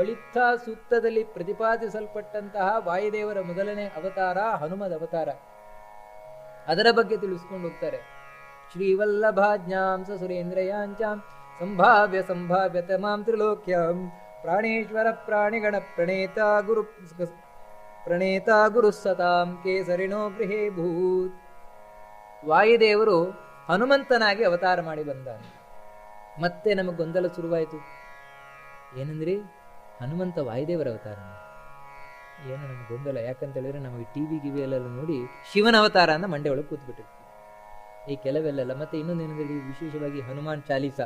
ಬಳಿತ್ಥ ಸೂಕ್ತದಲ್ಲಿ ಪ್ರತಿಪಾದಿಸಲ್ಪಟ್ಟಂತಹ ವಾಯುದೇವರ ಮೊದಲನೇ ಅವತಾರ ಹನುಮದ ಅವತಾರ. ಅದರ ಬಗ್ಗೆ ತಿಳಿಸ್ಕೊಂಡು ಹೋಗ್ತಾರೆ. ಶ್ರೀವಲ್ಲಭಾಜ್ಞಾಂ ಸ ಸುರೇಂದ್ರಯಾಂಚಾಂ ಸಂಭಾವ್ಯ ಸಂಭಾವ್ಯ ತಮಾಂ ತ್ರಿಲೋಕ್ಯಂ ಪ್ರಾಣೇಶ್ವರ ಪ್ರಾಣಿಗಣ ಪ್ರಣೇತ ಗುರು ಪ್ರಣೇತ ಗುರು ಸತಾಂ ಕೇಸರಿಣೋ ಗೃಹೇ ಭೂತ್. ವಾಯುದೇವರು ಹನುಮಂತನಾಗಿ ಅವತಾರ ಮಾಡಿ ಬಂದಾನೆ. ಮತ್ತೆ ನಮಗೆ ಗೊಂದಲ ಶುರುವಾಯಿತು. ಏನಂದ್ರಿ? ಹನುಮಂತ ವಾಯುದೇವರ ಅವತಾರ ಏನು ನಮ್ಗೆ ಗೊಂದಲ. ಯಾಕಂತ ಹೇಳಿದ್ರೆ ನಮಗೆ ಟಿ ವಿ ಗಿವಿ ಎಲ್ಲ ನೋಡಿ ಶಿವನ ಅವತಾರ ಅಂತ ಮಂಡೆ ಒಳಗೆ ಕೂತ್ಬಿಟ್ಟಿರ್ತೀವಿ ಈ ಕೆಲವೆಲ್ಲ ಮತ್ತೆ ಇನ್ನೊಂದು ಏನಂದ್ರೆ ಈ ವಿಶೇಷವಾಗಿ ಹನುಮಾನ್ ಚಾಲೀಸ.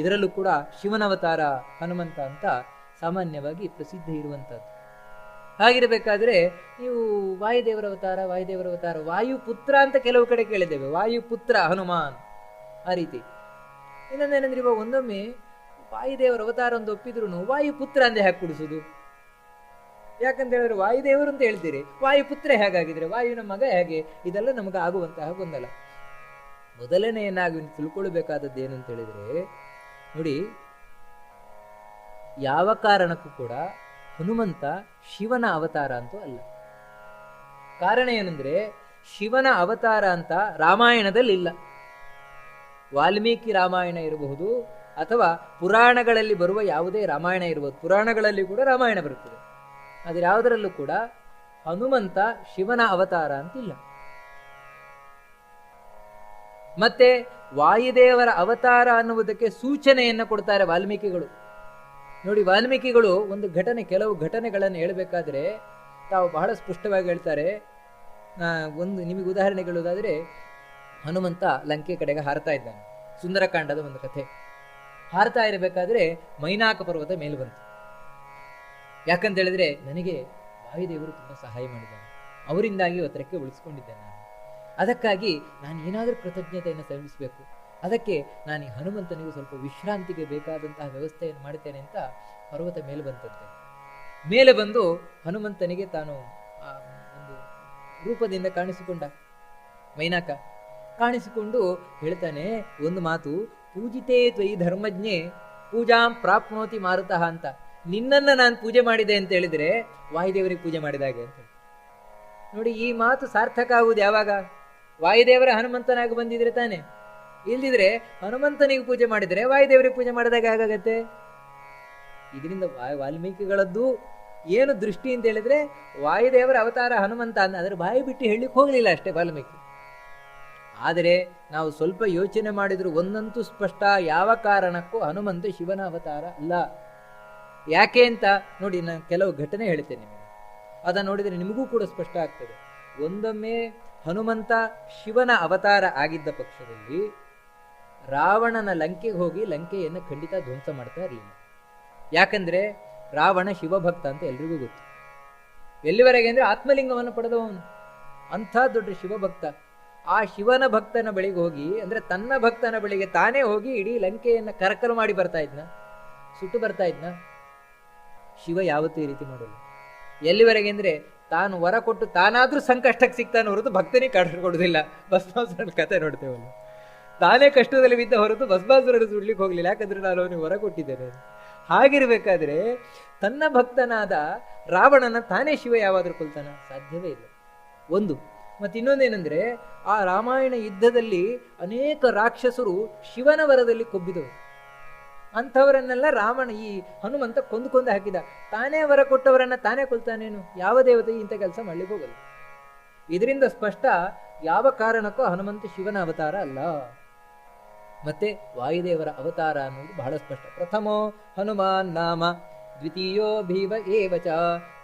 ಇದರಲ್ಲೂ ಕೂಡ ಶಿವನ ಅವತಾರ ಹನುಮಂತ ಅಂತ ಸಾಮಾನ್ಯವಾಗಿ ಪ್ರಸಿದ್ಧ ಇರುವಂತಹದ್ದು ಹಾಗಿರಬೇಕಾದ್ರೆ ನೀವು ವಾಯುದೇವರ ಅವತಾರ ವಾಯುದೇವರ ಅವತಾರ, ವಾಯುಪುತ್ರ ಅಂತ ಕೆಲವು ಕಡೆ ಕೇಳಿದ್ದೇವೆ. ವಾಯುಪುತ್ರ ಹನುಮಾನ್ ಆ ರೀತಿ. ಇನ್ನೊಂದೇನಂದ್ರೆ ಇವಾಗ ಒಂದೊಮ್ಮೆ ವಾಯುದೇವರ ಅವತಾರ ಅಂತ ಒಪ್ಪಿದ್ರು ವಾಯುಪುತ್ರ ಅಂದೇ ಹಾಕಿ ಕುಡಿಸುದು. ಯಾಕಂತ ಹೇಳಿದ್ರೆ ವಾಯುದೇವರು ಅಂತ ಹೇಳ್ತೀರಿ. ವಾಯುಪುತ್ರ ಹೇಗಾಗಿದ್ರೆ? ವಾಯುವಿನ ಮಗ ಹೇಗೆ? ಇದೆಲ್ಲ ನಮಗೆ ಆಗುವಂತಹ ಗೊಂದಲ. ಮೊದಲನೆಯನ್ನಾಗಿ ತಿಳ್ಕೊಳ್ಬೇಕಾದದ್ದು ಏನು ಅಂತ ಹೇಳಿದ್ರೆ ನೋಡಿ, ಯಾವ ಕಾರಣಕ್ಕೂ ಕೂಡ ಹನುಮಂತ ಶಿವನ ಅವತಾರ ಅಂತೂ ಅಲ್ಲ. ಕಾರಣ ಏನಂದ್ರೆ, ಶಿವನ ಅವತಾರ ಅಂತ ರಾಮಾಯಣದಲ್ಲಿ ಇಲ್ಲ ವಾಲ್ಮೀಕಿ ರಾಮಾಯಣ ಇರಬಹುದು ಅಥವಾ ಪುರಾಣಗಳಲ್ಲಿ ಬರುವ ಯಾವುದೇ ರಾಮಾಯಣ ಇರ್ಬೋದು, ಪುರಾಣಗಳಲ್ಲಿ ಕೂಡ ರಾಮಾಯಣ ಬರುತ್ತದೆ. ಆದರೆ ಯಾವುದರಲ್ಲೂ ಕೂಡ ಹನುಮಂತ ಶಿವನ ಅವತಾರ ಅಂತಿಲ್ಲ. ಮತ್ತೆ ವಾಯುದೇವರ ಅವತಾರ ಅನ್ನುವುದಕ್ಕೆ ಸೂಚನೆಯನ್ನು ಕೊಡ್ತಾರೆ ವಾಲ್ಮೀಕಿಗಳು. ನೋಡಿ, ವಾಲ್ಮೀಕಿಗಳು ಒಂದು ಘಟನೆ, ಕೆಲವು ಘಟನೆಗಳನ್ನು ಹೇಳಬೇಕಾದ್ರೆ ತಾವು ಬಹಳ ಸ್ಪಷ್ಟವಾಗಿ ಹೇಳ್ತಾರೆ. ಒಂದು ನಿಮಗೆ ಉದಾಹರಣೆ ಹೇಳುವುದಾದ್ರೆ, ಹನುಮಂತ ಲಂಕೆ ಕಡೆಗೆ ಹಾರತಾ ಇದ್ದಾನೆ. ಸುಂದರಕಾಂಡದ ಒಂದು ಕಥೆ. ಹಾರ್ತಾ ಇರಬೇಕಾದ್ರೆ ಮೈನಾಕ ಪರ್ವತ ಮೇಲೆ ಬಂತು ಯಾಕಂತ ಹೇಳಿದ್ರೆ ನನಗೆ ವಾಯುದೇವರು ತುಂಬಾ ಸಹಾಯ ಮಾಡಿದ್ದಾನೆ ಅವರಿಂದಾಗಿ ಒತ್ತರಕ್ಕೆ ಉಳಿಸ್ಕೊಂಡಿದ್ದೆ ನಾನು. ಅದಕ್ಕಾಗಿ ನಾನು ಏನಾದರೂ ಕೃತಜ್ಞತೆಯನ್ನು ಸಲ್ಲಿಸಬೇಕು. ಅದಕ್ಕೆ ನಾನು ಈ ಹನುಮಂತನಿಗೂ ಸ್ವಲ್ಪ ವಿಶ್ರಾಂತಿಗೆ ಬೇಕಾದಂತಹ ವ್ಯವಸ್ಥೆಯನ್ನು ಮಾಡ್ತೇನೆ ಅಂತ ಪರ್ವತ ಮೇಲೆ ಬಂತಂತೆ. ಮೇಲೆ ಬಂದು ಹನುಮಂತನಿಗೆ ತಾನು ಒಂದು ರೂಪದಿಂದ ಕಾಣಿಸಿಕೊಂಡ. ಮೈನಾಕ ಕಾಣಿಸಿಕೊಂಡು ಹೇಳ್ತಾನೆ, ಒಂದು ಮಾತು ಪೂಜಿತೇ ತ್ವಯಿ ಧರ್ಮಜ್ಞೆ, ಪೂಜಾಂ ಪ್ರಾಪ್ನೋತಿ ಮಾರುತಃ ಅಂತ. ನಿನ್ನನ್ನ ನಾನು ಪೂಜೆ ಮಾಡಿದೆ ಅಂತ ಹೇಳಿದ್ರೆ ವಾಯುದೇವರಿಗೆ ಪೂಜೆ ಮಾಡಿದಾಗೆ ಅಂತ ನೋಡಿ, ಈ ಮಾತು ಸಾರ್ಥಕ ಆಗುವುದು ಯಾವಾಗ? ವಾಯುದೇವರ ಹನುಮಂತನಾಗಿ ಬಂದಿದ್ರೆ ತಾನೆ. ಇಲ್ದಿದ್ರೆ ಹನುಮಂತನಿಗೆ ಪೂಜೆ ಮಾಡಿದರೆ ವಾಯುದೇವರಿಗೆ ಪೂಜೆ ಮಾಡಿದಾಗ ಆಗಾಗತ್ತೆ ಇದರಿಂದ ವಾಲ್ಮೀಕಿಗಳದ್ದು ಏನು ದೃಷ್ಟಿ ಅಂತ ಹೇಳಿದ್ರೆ ವಾಯುದೇವರ ಅವತಾರ ಹನುಮಂತ ಅಂತ ಅದರ ಬಾಯಿ ಬಿಟ್ಟು ಹೇಳಲಿಕ್ಕೆ ಹೋಗಲಿಲ್ಲ ಅಷ್ಟೇ ವಾಲ್ಮೀಕಿ. ಆದರೆ ನಾವು ಸ್ವಲ್ಪ ಯೋಚನೆ ಮಾಡಿದರೂ ಒಂದಂತೂ ಸ್ಪಷ್ಟ, ಯಾವ ಕಾರಣಕ್ಕೂ ಹನುಮಂತ ಶಿವನ ಅವತಾರ ಅಲ್ಲ. ಯಾಕೆ ಅಂತ ನೋಡಿ, ನಾನು ಕೆಲವು ಘಟನೆ ಹೇಳ್ತೇನೆ ನಿಮಗೆ. ಅದನ್ನು ನೋಡಿದರೆ ನಿಮಗೂ ಕೂಡ ಸ್ಪಷ್ಟ ಆಗ್ತದೆ. ಒಂದೊಮ್ಮೆ ಹನುಮಂತ ಶಿವನ ಅವತಾರ ಆಗಿದ್ದ ಪಕ್ಷದಲ್ಲಿ ರಾವಣನ ಲಂಕೆಗೆ ಹೋಗಿ ಲಂಕೆಯನ್ನು ಖಂಡಿತ ಧ್ವಂಸ ಮಾಡ್ತಾ ಇರಲಿಲ್ಲ. ಯಾಕಂದ್ರೆ ರಾವಣ ಶಿವಭಕ್ತ ಅಂತ ಎಲ್ರಿಗೂ ಗೊತ್ತು. ಎಲ್ಲಿವರೆಗೆ ಅಂದ್ರೆ ಆತ್ಮಲಿಂಗವನ್ನು ಪಡೆದವನು. ಅಂಥ ದೊಡ್ಡ ಶಿವಭಕ್ತ. ಆ ಶಿವನ ಭಕ್ತನ ಬಳಿಗೆ ಹೋಗಿ, ಅಂದ್ರೆ ತನ್ನ ಭಕ್ತನ ಬಳಿಗೆ ತಾನೇ ಹೋಗಿ ಇಡೀ ಲಂಕೆಯನ್ನ ಕರಕಲು ಮಾಡಿ ಬರ್ತಾ ಇದ್ನ, ಸುಟ್ಟು ಬರ್ತಾ ಇದ್ನ. ಶಿವ ಯಾವತ್ತೂ ಈ ರೀತಿ ಮಾಡಲ್ಲ. ಎಲ್ಲಿವರೆಗೆ ಅಂದ್ರೆ ತಾನು ವರ ಕೊಟ್ಟು ತಾನಾದ್ರೂ ಸಂಕಷ್ಟಕ್ಕೆ ಸಿಗ್ತಾನೆ ಹೊರತು ಭಕ್ತನಿಗೆ ಕಷ್ಟ ಕೊಡುದಿಲ್ಲ. ಭಸ್ಮಾಸುರನ ಕತೆ ನೋಡ್ತೇವಲ್ಲ. ತಾನೇ ಕಷ್ಟದಲ್ಲಿ ಬಿದ್ದ ಹೊರತು ಬಸ್ಬಾಸುರನ್ನು ಸುಡ್ಲಿಕ್ಕೆ ಹೋಗ್ಲಿಲ್ಲ. ಯಾಕಂದ್ರೆ ನಾನು ಅವನಿಗೆ ವರ ಕೊಟ್ಟಿದ್ದೇನೆ ಹಾಗಿರ್ಬೇಕಾದ್ರೆ ತನ್ನ ಭಕ್ತನಾದ ರಾವಣನ ತಾನೇ ಶಿವ ಯಾವಾದ್ರೂ ಕೊಲ್ತಾನ? ಸಾಧ್ಯವೇ ಇಲ್ಲ. ಒಂದು ಮತ್ತೆ ಇನ್ನೊಂದೇನೆಂದ್ರೆ, ಆ ರಾಮಾಯಣ ಯುದ್ಧದಲ್ಲಿ ಅನೇಕ ರಾಕ್ಷಸರು ಶಿವನ ವರದಲ್ಲಿ ಕೊಬ್ಬಿದವರು. ಅಂಥವರನ್ನೆಲ್ಲ ರಾಮನ ಈ ಹನುಮಂತ ಕೊಂದು ಕೊಂದು ಹಾಕಿದ. ತಾನೇ ವರ ಕೊಟ್ಟವರನ್ನ ತಾನೇ ಕೊಲ್ತಾನೇನು? ಯಾವ ದೇವತೆ ಇಂಥ ಕೆಲಸ ಮಾಡ್ಲಿಕ್ಕೆ ಹೋಗಲ್ಲ. ಇದರಿಂದ ಸ್ಪಷ್ಟ ಯಾವ ಕಾರಣಕ್ಕೂ ಹನುಮಂತ ಶಿವನ ಅವತಾರ ಅಲ್ಲ. ಮತ್ತೆ ವಾಯುದೇವರ ಅವತಾರ ಅನ್ನೋದು ಬಹಳ ಸ್ಪಷ್ಟ. ಪ್ರಥಮೋ ಹನುಮಾನ್ ನಾಮ, ದ್ವಿತೀಯೋ ಭೀವ ಏವಚ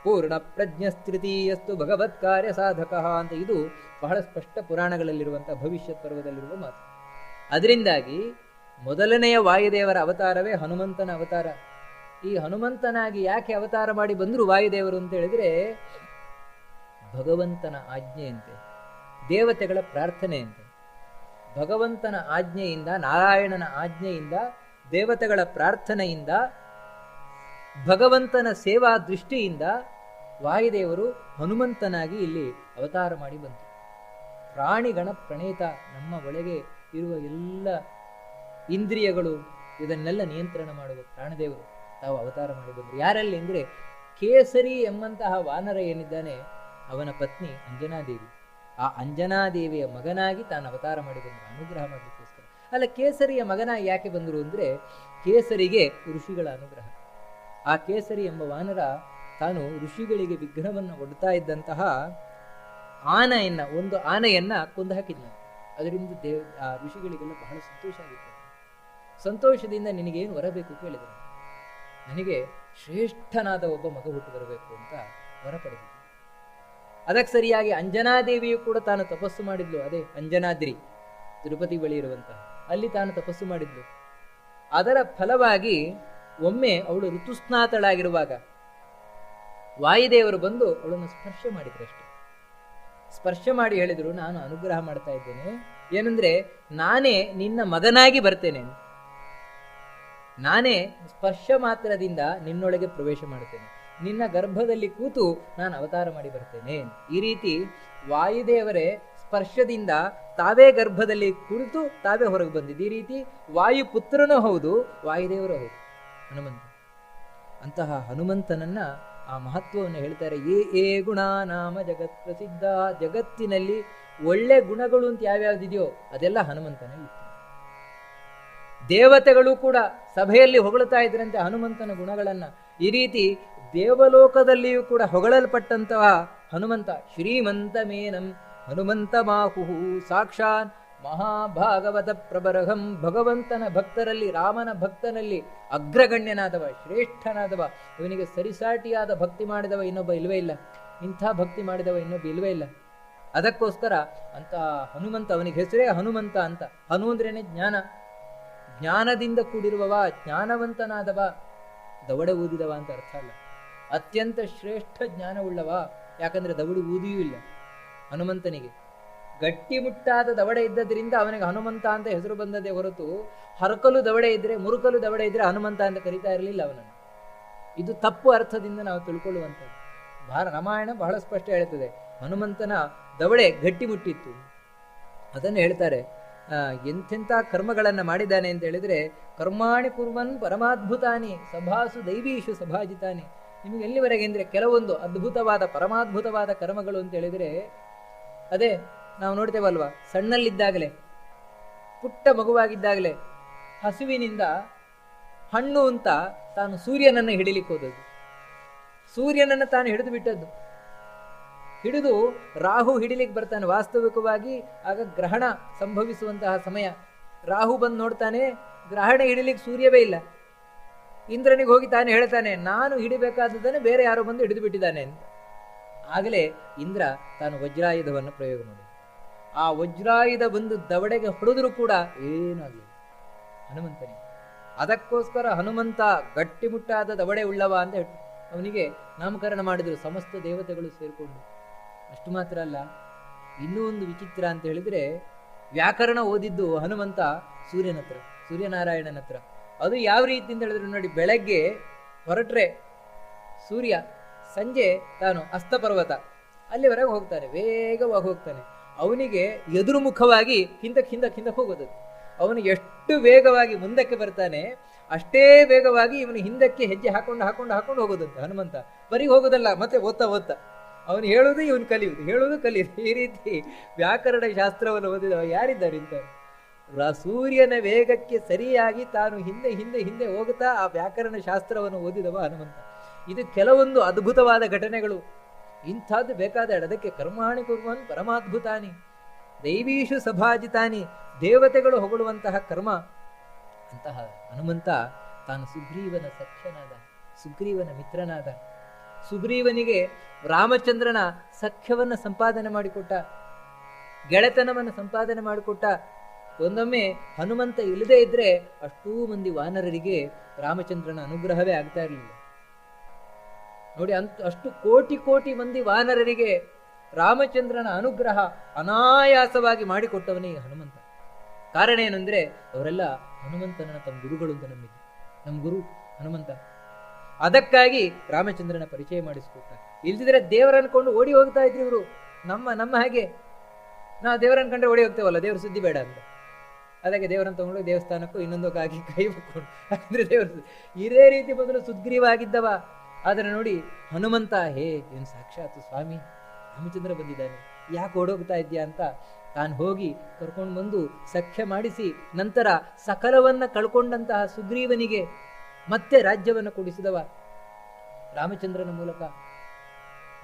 ಪೂರ್ಣ ಪ್ರಜ್ಞಸ್ತೃತೀಯಸ್ತು ಭಗವತ್ ಕಾರ್ಯ ಸಾಧಕ ಅಂತ ಇದು ಬಹಳ ಸ್ಪಷ್ಟ ಪುರಾಣಗಳಲ್ಲಿರುವಂತಹ ಭವಿಷ್ಯತ್ ಪರ್ವದಲ್ಲಿರುವ ಮಾತು. ಅದರಿಂದಾಗಿ ಮೊದಲನೆಯ ವಾಯುದೇವರ ಅವತಾರವೇ ಹನುಮಂತನ ಅವತಾರ. ಈ ಹನುಮಂತನಾಗಿ ಯಾಕೆ ಅವತಾರ ಮಾಡಿ ಬಂದರು ವಾಯುದೇವರು ಅಂತ ಹೇಳಿದ್ರೆ, ಭಗವಂತನ ಆಜ್ಞೆಯಂತೆ ದೇವತೆಗಳ ಪ್ರಾರ್ಥನೆಯಂತೆ ಭಗವಂತನ ಆಜ್ಞೆಯಿಂದ, ನಾರಾಯಣನ ಆಜ್ಞೆಯಿಂದ, ದೇವತೆಗಳ ಪ್ರಾರ್ಥನೆಯಿಂದ, ಭಗವಂತನ ಸೇವಾ ದೃಷ್ಟಿಯಿಂದ ವಾಯುದೇವರು ಹನುಮಂತನಾಗಿ ಇಲ್ಲಿ ಅವತಾರ ಮಾಡಿ ಬಂತು. ಪ್ರಾಣಿಗಣ ಪ್ರಣೇತ ನಮ್ಮ ಒಳಗೆ ಇರುವ ಎಲ್ಲ ಇಂದ್ರಿಯಗಳು ಇದನ್ನೆಲ್ಲ ನಿಯಂತ್ರಣ ಮಾಡುವ ಪ್ರಾಣದೇವರು ತಾವು ಅವತಾರ ಮಾಡಿ ಬಂದರು. ಯಾರಲ್ಲಿ ಅಂದರೆ ಕೇಸರಿ ಎಂಬಂತಹ ವಾನರ ಏನಿದ್ದಾನೆ, ಅವನ ಪತ್ನಿ ಅಂಜನಾದೇವಿ. ಆ ಅಂಜನಾದೇವಿಯ ಮಗನಾಗಿ ತಾನು ಅವತಾರ ಮಾಡಿ ಬಂದರು, ಅನುಗ್ರಹ ಮಾಡಲಿಕ್ಕೋಸ್ಕರ. ಅಲ್ಲ, ಕೇಸರಿಯ ಮಗನಾಗಿ ಯಾಕೆ ಬಂದರು ಅಂದರೆ ಕೇಸರಿಗೆ ಋಷಿಗಳ ಅನುಗ್ರಹ. ಆ ಕೇಸರಿ ಎಂಬ ವಾನರ ತಾನು ಋಷಿಗಳಿಗೆ ವಿಘ್ನವನ್ನು ಒಡ್ತಾ ಇದ್ದಂತಹ ಆನೆಯನ್ನ, ಒಂದು ಆನೆಯನ್ನ ಕೊಂದು ಹಾಕಿದ್ನ ಅದರಿಂದ ದೇವ್, ಆ ಋಷಿಗಳಿಗೆಲ್ಲ ಬಹಳ ಸಂತೋಷ ಆಗಿತ್ತು. ಸಂತೋಷದಿಂದ ನಿನಗೇನು ಬರಬೇಕು ಕೇಳಿದರು ನನಗೆ ಶ್ರೇಷ್ಠನಾದ ಒಬ್ಬ ಮಗ ಹುಟ್ಟು ಬರಬೇಕು ಅಂತ ವರ ಪಡೆದಿದ್ದ ಅದಕ್ಕೆ ಸರಿಯಾಗಿ ಅಂಜನಾದೇವಿಯು ಕೂಡ ತಾನು ತಪಸ್ಸು ಮಾಡಿದ್ಲು. ಅದೇ ಅಂಜನಾದ್ರಿ, ತಿರುಪತಿ ಬಳಿ ಇರುವಂತಹ. ಅಲ್ಲಿ ತಾನು ತಪಸ್ಸು ಮಾಡಿದ್ಲು. ಅದರ ಫಲವಾಗಿ ಒಮ್ಮೆ ಅವಳು ಋತುಸ್ನಾತಳಾಗಿರುವಾಗ ವಾಯುದೇವರು ಬಂದು ಅವಳನ್ನು ಸ್ಪರ್ಶ ಮಾಡಿದ್ರು ಅಷ್ಟೆ. ಸ್ಪರ್ಶ ಮಾಡಿ ಹೇಳಿದ್ರು, ನಾನು ಅನುಗ್ರಹ ಮಾಡ್ತಾ ಇದ್ದೇನೆ. ಏನಂದ್ರೆ, ನಾನೇ ನಿನ್ನ ಮಗನಾಗಿ ಬರ್ತೇನೆ. ನಾನೇ ಸ್ಪರ್ಶ ಮಾತ್ರದಿಂದ ನಿನ್ನೊಳಗೆ ಪ್ರವೇಶ ಮಾಡ್ತೇನೆ ನಿನ್ನ ಗರ್ಭದಲ್ಲಿ ಕೂತು ನಾನು ಅವತಾರ ಮಾಡಿ ಬರ್ತೇನೆ. ಈ ರೀತಿ ವಾಯುದೇವರೇ ಸ್ಪರ್ಶದಿಂದ ತಾವೇ ಗರ್ಭದಲ್ಲಿ ಕುಳಿತು ತಾವೇ ಹೊರಗೆ ಬಂದಿದ್ದು. ಈ ರೀತಿ ವಾಯುಪುತ್ರನೂ ಹೌದು, ವಾಯುದೇವರು ಹೌದು. ಹನುಮಂತ. ಅಂತಹ ಹನುಮಂತನನ್ನ ಆ ಮಹತ್ವವನ್ನು ಹೇಳ್ತಾರೆ, ಏ ಏ ಗುಣ, ನಾಮ ಜಗತ್ ಪ್ರಸಿದ್ಧ, ಜಗತ್ತಿನಲ್ಲಿ ಒಳ್ಳೆ ಗುಣಗಳು ಅಂತ ಯಾವ್ಯಾವ್ದಿದೆಯೋ ಅದೆಲ್ಲ ಹನುಮಂತನಲ್ಲಿ ದೇವತೆಗಳು ಕೂಡ ಸಭೆಯಲ್ಲಿ ಹೊಗಳುತ್ತಾ ಇದ್ರಂತೆ ಹನುಮಂತನ ಗುಣಗಳನ್ನ. ಈ ರೀತಿ ದೇವಲೋಕದಲ್ಲಿಯೂ ಕೂಡ ಹೊಗಳಲ್ಪಟ್ಟಂತಹ ಹನುಮಂತ, ಶ್ರೀಮಂತ ಮೇನಂ ಹನುಮಂತ ಮಾಹುಹು, ಸಾಕ್ಷಾತ್ ಮಹಾಭಾಗವತ ಪ್ರಬರಹಂ ಭಗವಂತನ ಭಕ್ತರಲ್ಲಿ, ರಾಮನ ಭಕ್ತನಲ್ಲಿ ಅಗ್ರಗಣ್ಯನಾದವ, ಶ್ರೇಷ್ಠನಾದವ, ಇವನಿಗೆ ಸರಿಸಾಟಿಯಾದ ಭಕ್ತಿ ಮಾಡಿದವ ಇನ್ನೊಬ್ಬ ಇಲ್ವೇ ಇಲ್ಲ. ಇಂಥ ಭಕ್ತಿ ಮಾಡಿದವ ಇನ್ನೊಬ್ಬ ಇಲ್ವೇ ಇಲ್ಲ. ಅದಕ್ಕೋಸ್ಕರ ಅಂತ ಹನುಮಂತ ಅವನಿಗೆ ಹೆಸರೇ ಹನುಮಂತ ಅಂತ. ಹನು ಅಂದ್ರೇನೆ ಜ್ಞಾನ. ಜ್ಞಾನದಿಂದ ಕೂಡಿರುವವ, ಜ್ಞಾನವಂತನಾದವ, ದವಡೆ ಊದಿದವ ಅಂತ ಅರ್ಥ ಅಲ್ಲ. ಅತ್ಯಂತ ಶ್ರೇಷ್ಠ ಜ್ಞಾನವುಳ್ಳವ, ಯಾಕಂದ್ರೆ ದವಡಿ ಊದಿಯೂ ಇಲ್ಲ ಹನುಮಂತನಿಗೆ. ಗಟ್ಟಿಮುಟ್ಟಾದ ದವಡೆ ಇದ್ದದ್ರಿಂದ ಅವನಿಗೆ ಹನುಮಂತ ಅಂತ ಹೆಸರು ಬಂದದೇ ಹೊರತು ಹರಕಲು ದವಡೆ ಇದ್ರೆ, ಮುರುಕಲು ದವಡೆ ಇದ್ರೆ ಹನುಮಂತ ಅಂತ ಕರೀತಾ ಇರಲಿಲ್ಲ ಅವನನ್ನು. ಇದು ತಪ್ಪು ಅರ್ಥದಿಂದ ನಾವು ತಿಳ್ಕೊಳ್ಳುವಂಥದ್ದು. ಬಹಳ ರಾಮಾಯಣ ಬಹಳ ಸ್ಪಷ್ಟ ಹೇಳ್ತದೆ. ಹನುಮಂತನ ದವಡೆ ಗಟ್ಟಿಮುಟ್ಟಿತ್ತು ಅದನ್ನು ಹೇಳ್ತಾರೆ ಎಂಥೆಂಥ ಕರ್ಮಗಳನ್ನು ಮಾಡಿದ್ದಾನೆ ಅಂತ ಹೇಳಿದ್ರೆ, ಕರ್ಮಾಣಿ ಕುರ್ವನ್ ಪರಮಾದ್ಭುತಾನಿ, ಸಭಾಸು ದೈವೀಶು ಸಭಾಜಿತಾನಿ. ನಿಮಗೆ ಎಲ್ಲಿವರೆಗೆ ಅಂದರೆ ಕೆಲವೊಂದು ಅದ್ಭುತವಾದ, ಪರಮಾದ್ಭುತವಾದ ಕರ್ಮಗಳು ಅಂತ ಹೇಳಿದರೆ, ಅದೇ ನಾವು ನೋಡ್ತೇವಲ್ವಾ? ಸಣ್ಣಲ್ಲಿದ್ದಾಗಲೇ, ಪುಟ್ಟ ಮಗುವಾಗಿದ್ದಾಗಲೇ, ಹಸುವಿನಿಂದ ಹಣ್ಣು ಅಂತ ತಾನು ಸೂರ್ಯನನ್ನು ಹಿಡಿಲಿಕ್ಕೆ ಹೋದದ್ದು. ಸೂರ್ಯನನ್ನು ತಾನು ಹಿಡಿದು ಬಿಟ್ಟದ್ದು. ಹಿಡಿದು ರಾಹು ಹಿಡಿಲಿಕ್ಕೆ ಬರ್ತಾನೆ. ವಾಸ್ತವಿಕವಾಗಿ ಆಗ ಗ್ರಹಣ ಸಂಭವಿಸುವಂತಹ ಸಮಯ. ರಾಹು ಬಂದು ನೋಡ್ತಾನೆ, ಗ್ರಹಣ ಹಿಡಿಲಿಕ್ಕೆ ಸೂರ್ಯವೇ ಇಲ್ಲ. ಇಂದ್ರನಿಗೆ ಹೋಗಿ ತಾನೇ ಹೇಳ್ತಾನೆ, ನಾನು ಹಿಡಿಬೇಕಾದದನ್ನು ಬೇರೆ ಯಾರೋ ಬಂದು ಹಿಡಿದು ಬಿಟ್ಟಿದ್ದಾನೆ ಅಂತ. ಆಗಲೇ ಇಂದ್ರ ತಾನು ವಜ್ರಾಯುಧವನ್ನು ಪ್ರಯೋಗ ಮಾಡಿದ. ಆ ವಜ್ರಾಯುಧ ಬಂದು ದವಡೆಗೆ ಹೊಡೆದರೂ ಕೂಡ ಏನಾಗಲಿ ಹನುಮಂತನೇ, ಅದಕ್ಕೋಸ್ಕರ ಹನುಮಂತ ಗಟ್ಟಿಮುಟ್ಟಾದ ದವಡೆ ಉಳ್ಳವ ಅಂತ ಹೇಳಿ, ಅವನಿಗೆ ನಾಮಕರಣ ಮಾಡಿದರು, ಸಮಸ್ತ ದೇವತೆಗಳು ಸೇರಿಕೊಂಡು. ಅಷ್ಟು ಮಾತ್ರ ಅಲ್ಲ, ಇನ್ನೂ ಒಂದು ವಿಚಿತ್ರ ಅಂತ ಹೇಳಿದ್ರೆ, ವ್ಯಾಕರಣ ಓದಿದ್ದು ಹನುಮಂತ ಸೂರ್ಯನ ಹತ್ರ, ಸೂರ್ಯನಾರಾಯಣನ ಹತ್ರ. ಅದು ಯಾವ ರೀತಿ ಅಂತ ಹೇಳಿದ್ರು ನೋಡಿ, ಬೆಳಗ್ಗೆ ಹೊರಟ್ರೆ ಸೂರ್ಯ, ಸಂಜೆ ತಾನು ಅಸ್ತಪರ್ವತ ಅಲ್ಲಿವರೆಗೆ ಹೋಗ್ತಾನೆ, ವೇಗವಾಗಿ ಹೋಗ್ತಾನೆ. ಅವನಿಗೆ ಎದುರುಮುಖವಾಗಿ ಹಿಂದಕ್ಕೆ ಹಿಂದಕ್ಕೆ ಹಿಂದಕ್ಕೆ ಹೋಗೋದು. ಅವನು ಎಷ್ಟು ವೇಗವಾಗಿ ಮುಂದಕ್ಕೆ ಬರ್ತಾನೆ, ಅಷ್ಟೇ ವೇಗವಾಗಿ ಇವನು ಹಿಂದಕ್ಕೆ ಹೆಜ್ಜೆ ಹಾಕೊಂಡು ಹಾಕೊಂಡು ಹಾಕೊಂಡು ಹೋಗೋದಂತೆ, ಹನುಮಂತ. ಬರೀ ಹೋಗೋದಲ್ಲ, ಮತ್ತೆ ಓದ್ತಾ ಓದ್ತಾ. ಅವನು ಹೇಳೋದು ಇವನು ಕಲಿಯುವುದು. ಹೇಳೋದು ಕಲಿಯುವುದು. ಈ ರೀತಿ ವ್ಯಾಕರಣ ಶಾಸ್ತ್ರವನ್ನು ಓದಿದವ ಯಾರಿದ್ದಾರೆ ಇಂತ ಸೂರ್ಯನ ವೇಗಕ್ಕೆ ಸರಿಯಾಗಿ ತಾನು ಹಿಂದೆ ಹಿಂದೆ ಹಿಂದೆ ಹೋಗುತ್ತಾ ಆ ವ್ಯಾಕರಣ ಶಾಸ್ತ್ರವನ್ನು ಓದಿದವ ಹನುಮಂತ. ಇದು ಕೆಲವೊಂದು ಅದ್ಭುತವಾದ ಘಟನೆಗಳು. ಇಂಥದ್ದು ಬೇಕಾದ ಅದಕ್ಕೆ ಕರ್ಮಾಣಿ ಕುರುವನ್ ಪರಮಾದ್ಭುತಾನಿ, ದೈವೀಶು ಸಭಾಜಿತಾನಿ, ದೇವತೆಗಳು ಹೊಗಳುವಂತಹ ಕರ್ಮ. ಅಂತಹ ಹನುಮಂತ ತಾನು ಸುಗ್ರೀವನ ಸಖ್ಯನಾದ, ಸುಗ್ರೀವನ ಮಿತ್ರನಾದ. ಸುಗ್ರೀವನಿಗೆ ರಾಮಚಂದ್ರನ ಸಖ್ಯವನ್ನು ಸಂಪಾದನೆ ಮಾಡಿಕೊಟ್ಟ, ಗೆಳೆತನವನ್ನು ಸಂಪಾದನೆ ಮಾಡಿಕೊಟ್ಟ. ಒಂದೊಮ್ಮೆ ಹನುಮಂತ ಇಲ್ಲದೇ ಇದ್ರೆ ಅಷ್ಟೂ ಮಂದಿ ವಾನರರಿಗೆ ರಾಮಚಂದ್ರನ ಅನುಗ್ರಹವೇ ಆಗ್ತಾ ಇರಲಿಲ್ಲ. ನೋಡಿ, ಅಂತ, ಅಷ್ಟು ಕೋಟಿ ಕೋಟಿ ಮಂದಿ ವಾನರರಿಗೆ ರಾಮಚಂದ್ರನ ಅನುಗ್ರಹ ಅನಾಯಾಸವಾಗಿ ಮಾಡಿಕೊಟ್ಟವನೇ ಈ ಹನುಮಂತ. ಕಾರಣ ಏನು ಅವರೆಲ್ಲ ಹನುಮಂತನ ತಮ್ಮ ಗುರುಗಳು ಅಂತ ನಂಬಿದ್ರು. ನಮ್ಮ ಗುರು ಹನುಮಂತ. ಅದಕ್ಕಾಗಿ ರಾಮಚಂದ್ರನ ಪರಿಚಯ ಮಾಡಿಸ್ಕೊಡ್ತಾರೆ ಇಲ್ದಿದ್ರೆ ದೇವರ ಕೊಂಡು ಓಡಿ ಹೋಗ್ತಾ ಇದ್ರು ಇವರು. ನಮ್ಮ ನಮ್ಮ ಹಾಗೆ. ನಾ ದೇವರ ಅನ್ಕೊಂಡ್ರೆ ಓಡಿ ಹೋಗ್ತೇವಲ್ಲ, ದೇವ್ರ ಸುದ್ದಿ ಬೇಡ ಅಂತ. ಅದಕ್ಕೆ ದೇವರನ್ನು ತಗೊಂಡು ದೇವಸ್ಥಾನಕ್ಕೂ ಇನ್ನೊಂದಕ್ಕಾಗಿ ಕೈ ಮುಕ್ಕೊಂಡು. ಅಂದ್ರೆ ದೇವರ ಇದೇ ರೀತಿ ಮೊದಲು ಸುಗ್ರೀವಾಗಿದ್ದವ ಆದರೆ ನೋಡಿ, ಹನುಮಂತ, ಹೇ, ಏನು ಸಾಕ್ಷಾತ್ ಸ್ವಾಮಿ, ರಾಮಚಂದ್ರ ಬಂದಿದ್ದಾನೆ. ಯಾಕೆ ಓಡೋಗ್ತಾ ಇದ್ಯಾ ಅಂತ ತಾನು ಹೋಗಿ ಕರ್ಕೊಂಡು ಬಂದು ಸಖ್ಯ ಮಾಡಿಸಿ, ನಂತರ ಸಕಲವನ್ನ ಕಳ್ಕೊಂಡಂತಹ ಸುಗ್ರೀವನಿಗೆ ಮತ್ತೆ ರಾಜ್ಯವನ್ನು ಕೊಡಿಸಿದವ ರಾಮಚಂದ್ರನ ಮೂಲಕ.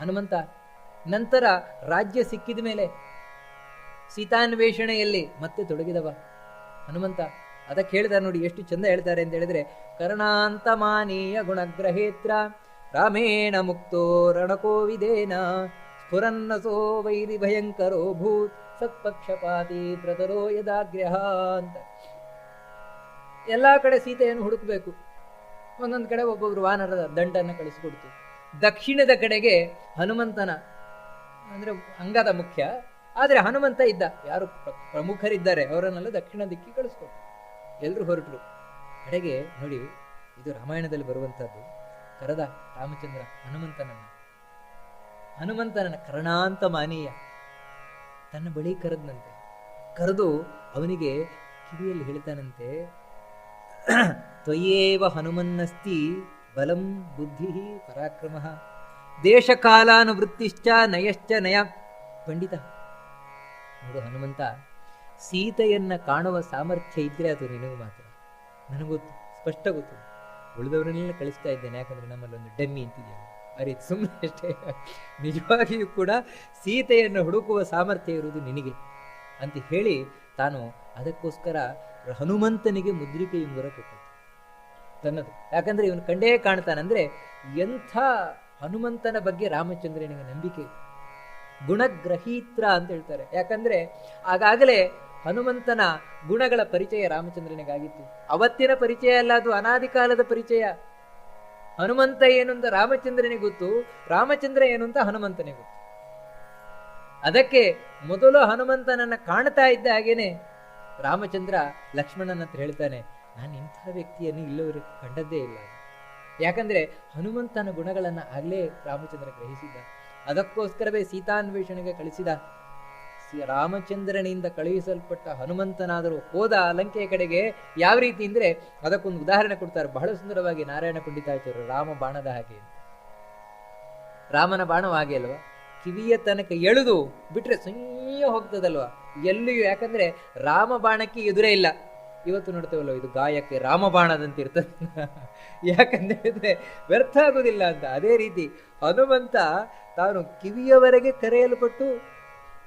ಹನುಮಂತ, ನಂತರ ರಾಜ್ಯ ಸಿಕ್ಕಿದ ಮೇಲೆ ಸೀತಾನ್ವೇಷಣೆಯಲ್ಲಿ ಮತ್ತೆ ತೊಡಗಿದವ. ಹನುಮಂತ, ಅದಕ್ಕೆ ಹೇಳ್ತಾರೆ ನೋಡಿ, ಎಷ್ಟು ಚಂದ ಹೇಳ್ತಾರೆ ಅಂತ ಹೇಳಿದ್ರೆ ಕರ್ಣಾಂತ ಮಾನೀಯ ಗುಣಗ್ರಹೇತ್ರ. ರಾಮೇಣ ಮುಕ್ತೋ ರಣಕೋವಿದೇನ, ಸ್ಫುರನ್ನಸೋ ವೈರಿ ಭಯಂಕರೋ ಭೂತ್, ಸತ್ಪಕ್ಷಪಾತಿ ಪ್ರತರೋ ಯದಾಗ್ರಹ ಅಂತ. ಎಲ್ಲ ಕಡೆ ಸೀತೆಯನ್ನು ಹುಡುಕಬೇಕು. ಒಂದೊಂದು ಕಡೆ ಒಬ್ಬೊಬ್ರು ವಾನರದ ದಂಡನ್ನು ಕಳಿಸಿಕೊಡ್ತು. ದಕ್ಷಿಣದ ಕಡೆಗೆ ಹನುಮಂತನ, ಅಂದ್ರೆ ಅಂಗದ ಮುಖ್ಯ. ಆದರೆ ಹನುಮಂತ ಇದ್ದ, ಯಾರು ಪ್ರ- ಪ್ರಮುಖರಿದ್ದಾರೆ, ಅವರನ್ನೆಲ್ಲ ದಕ್ಷಿಣ ದಿಕ್ಕಿ ಕಳಿಸ್ಕೊಟ್ಟು ಎಲ್ಲರೂ ಹೊರಟರು. ಕಡೆಗೆ ನೋಡಿ, ಇದು ರಾಮಾಯಣದಲ್ಲಿ ಬರುವಂತಹದ್ದು. ಕರೆದ ರಾಮಚಂದ್ರ ಹನುಮಂತನನ್ನ. ಹನುಮಂತನನ್ನ ಕರ್ಣಾಂತ ಮಾನೀಯ ತನ್ನ ಬಳಿ ಕರೆದನಂತೆ. ಕರೆದು ಅವನಿಗೆ ಕಿವಿಯಲ್ಲಿ ಹೇಳ್ತಾನಂತೆ, ತ್ವಯೇವ ಹನುಮನ್ನಸ್ತಿ ಬಲಂ ಬುದ್ಧಿ ಪರಾಕ್ರಮ. ದೇಶಕಾಲಾನುವೃತ್ತಿಶ್ಚ ನಯಶ್ಚ ನಯ. ಪಂಡಿತ, ನೋಡು ಹನುಮಂತ, ಸೀತೆಯನ್ನ ಕಾಣುವ ಸಾಮರ್ಥ್ಯ ಇದ್ರೆ ಅದು ನಿನಗೂ ಮಾತ್ರ. ನನಗೊತ್ತು ಸ್ಪಷ್ಟ ಗೊತ್ತು. ಉಳಿದವರನ್ನೆಲ್ಲ ಕಳಿಸ್ತಾ ಇದ್ದೇನೆ. ಯಾಕಂದ್ರೆ ನಮ್ಮಲ್ಲಿ ಒಂದು ಡೆಮ್ಮಿ ಅಂತಿದೆಯಲ್ಲ. ರೀತಿ ಸುಮ್ಮನೆ ಅಷ್ಟೇ. ನಿಜವಾಗಿಯೂ ಕೂಡ ಸೀತೆಯನ್ನು ಹುಡುಕುವ ಸಾಮರ್ಥ್ಯ ಇರುವುದು ನಿನಗೆ ಅಂತ ಹೇಳಿ ತಾನು ಅದಕ್ಕೋಸ್ಕರ ಹನುಮಂತನಿಗೆ ಮುದ್ರಿಕೆ ಉಂಗುರ ಕೊಟ್ಟದ್ದು ತನ್ನದು. ಯಾಕಂದ್ರೆ ಇವನು ಕಂಡೇ ಕಾಣ್ತಾನಂದ್ರೆ ಎಂಥ ಹನುಮಂತನ ಬಗ್ಗೆ ರಾಮಚಂದ್ರನಿಗೆ ನಂಬಿಕೆ ಗುಣಗ್ರಹೀತ್ರ ಅಂತ ಹೇಳ್ತಾರೆ. ಯಾಕಂದ್ರೆ ಆಗಾಗಲೇ ಹನುಮಂತನ ಗುಣಗಳ ಪರಿಚಯ ರಾಮಚಂದ್ರನಿಗಾಗಿತ್ತು. ಅವತ್ತಿನ ಪರಿಚಯ ಅಲ್ಲ, ಅದು ಅನಾದಿ ಕಾಲದ ಪರಿಚಯ. ಹನುಮಂತ ಏನು ಅಂತ ರಾಮಚಂದ್ರನಿಗೆ ಗೊತ್ತು, ರಾಮಚಂದ್ರ ಏನು ಅಂತ ಹನುಮಂತನಿಗೆ ಗೊತ್ತು. ಅದಕ್ಕೆ ಮೊದಲು ಹನುಮಂತನನ್ನ ಕಾಣ್ತಾ ಇದ್ದ ಹಾಗೇನೆ ರಾಮಚಂದ್ರ ಲಕ್ಷ್ಮಣನ ಹತ್ರ ಹೇಳ್ತಾನೆ, ನಾನು ಇಂಥ ವ್ಯಕ್ತಿಯನ್ನು ಇಲ್ಲವರು ಕಂಡದ್ದೇ ಇಲ್ಲ. ಯಾಕಂದ್ರೆ ಹನುಮಂತನ ಗುಣಗಳನ್ನ ಆಗ್ಲೇ ರಾಮಚಂದ್ರ ಗ್ರಹಿಸಿದ್ದ. ಅದಕ್ಕೋಸ್ಕರವೇ ಸೀತಾನ್ವೇಷಣೆಗೆ ಕಳಿಸಿದ ರಾಮಚಂದ್ರನಿಂದ ಕಳುಹಿಸಲ್ಪಟ್ಟ ಹನುಮಂತನಾದರೂ ಹೋದ ಲಂಕೆಯ ಕಡೆಗೆ ಯಾವ ರೀತಿ ಅಂದ್ರೆ ಅದಕ್ಕೊಂದು ಉದಾಹರಣೆ ಕೊಡ್ತಾರೆ. ಬಹಳ ಸುಂದರವಾಗಿ ನಾರಾಯಣ ಪಂಡಿತಾಚಾರ್ಯರು ರಾಮ ಬಾಣದ ಹಾಗೆ ರಾಮನ ಬಾಣವಾಗೆ ಅಲ್ವಾ? ಕಿವಿಯ ತನಕ ಎಳೆದು ಬಿಟ್ರೆ ಸುಯ್ಯ ಹೋಗ್ತದಲ್ವಾ? ಎಲ್ಲಿಯೂ ಯಾಕಂದ್ರೆ ರಾಮ ಬಾಣಕ್ಕೆ ಎದುರೇ ಇಲ್ಲ. ಇವತ್ತು ನೋಡ್ತೇವಲ್ಲ, ಇದು ಗಾಯಕ್ಕೆ ರಾಮಬಾಣದಂತ ಇರ್ತದೆ ಯಾಕಂದ್ರೆ ವ್ಯರ್ಥ ಆಗುದಿಲ್ಲ ಅಂತ. ಅದೇ ರೀತಿ ಹನುಮಂತ ತಾನು ಕಿವಿಯವರೆಗೆ ಕರೆಯಲ್ಪಟ್ಟು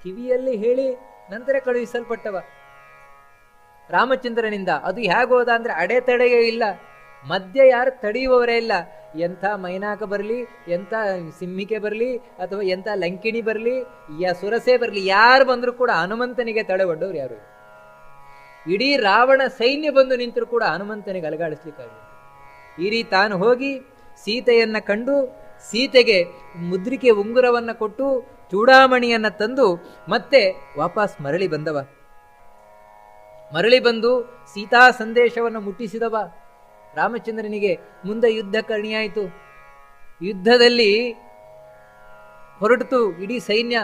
ಕಿವಿಯಲ್ಲಿ ಹೇಳಿ ನಂತರ ಕಳುಹಿಸಲ್ಪಟ್ಟವ. ರಾಮಚಂದ್ರನಿಂದ, ಅದು ಹೇಗೋದ ಅಂದ್ರೆ ಅಡೆತಡೆಯೇ ಇಲ್ಲ. ಮಧ್ಯ ಯಾರು ತಡೆಯುವವರೇ ಇಲ್ಲ. ಎಂಥ ಮೈನಾಕ ಬರಲಿ, ಎಂಥ ಸಿಂಹಿಕೆ ಬರಲಿ, ಅಥವಾ ಎಂಥ ಲಂಕಿಣಿ ಬರಲಿ, ಯ ಸುರಸೆ ಬರಲಿ, ಯಾರು ಬಂದರೂ ಕೂಡ ಹನುಮಂತನಿಗೆ ತಡೆ ಒಡ್ಡವ್ರು ಯಾರು. ಇಡೀ ರಾವಣ ಸೈನ್ಯ ಬಂದು ನಿಂತರೂ ಕೂಡ ಹನುಮಂತನಿಗೆ ಅಲಗಾಡಿಸ್ಲಿಕ್ಕಾಗಿ ಈ ರೀತಿ ತಾನು ಹೋಗಿ ಸೀತೆಯನ್ನು ಕಂಡು, ಸೀತೆಗೆ ಮುದ್ರಿಕೆ ಉಂಗುರವನ್ನು ಕೊಟ್ಟು ಚೂಡಾಮಣಿಯನ್ನ ತಂದು ಮತ್ತೆ ವಾಪಸ್ ಮರಳಿ ಬಂದವ. ಮರಳಿ ಬಂದು ಸೀತಾ ಸಂದೇಶವನ್ನು ಮುಟ್ಟಿಸಿದವ. ರಾಮಚಂದ್ರನಿಗೆ ಮುಂದೆ ಯುದ್ಧ ಕರ್ಣಿಯಾಯಿತು ಯುದ್ಧದಲ್ಲಿ ಹೊರಟಿತು ಇಡೀ ಸೈನ್ಯ.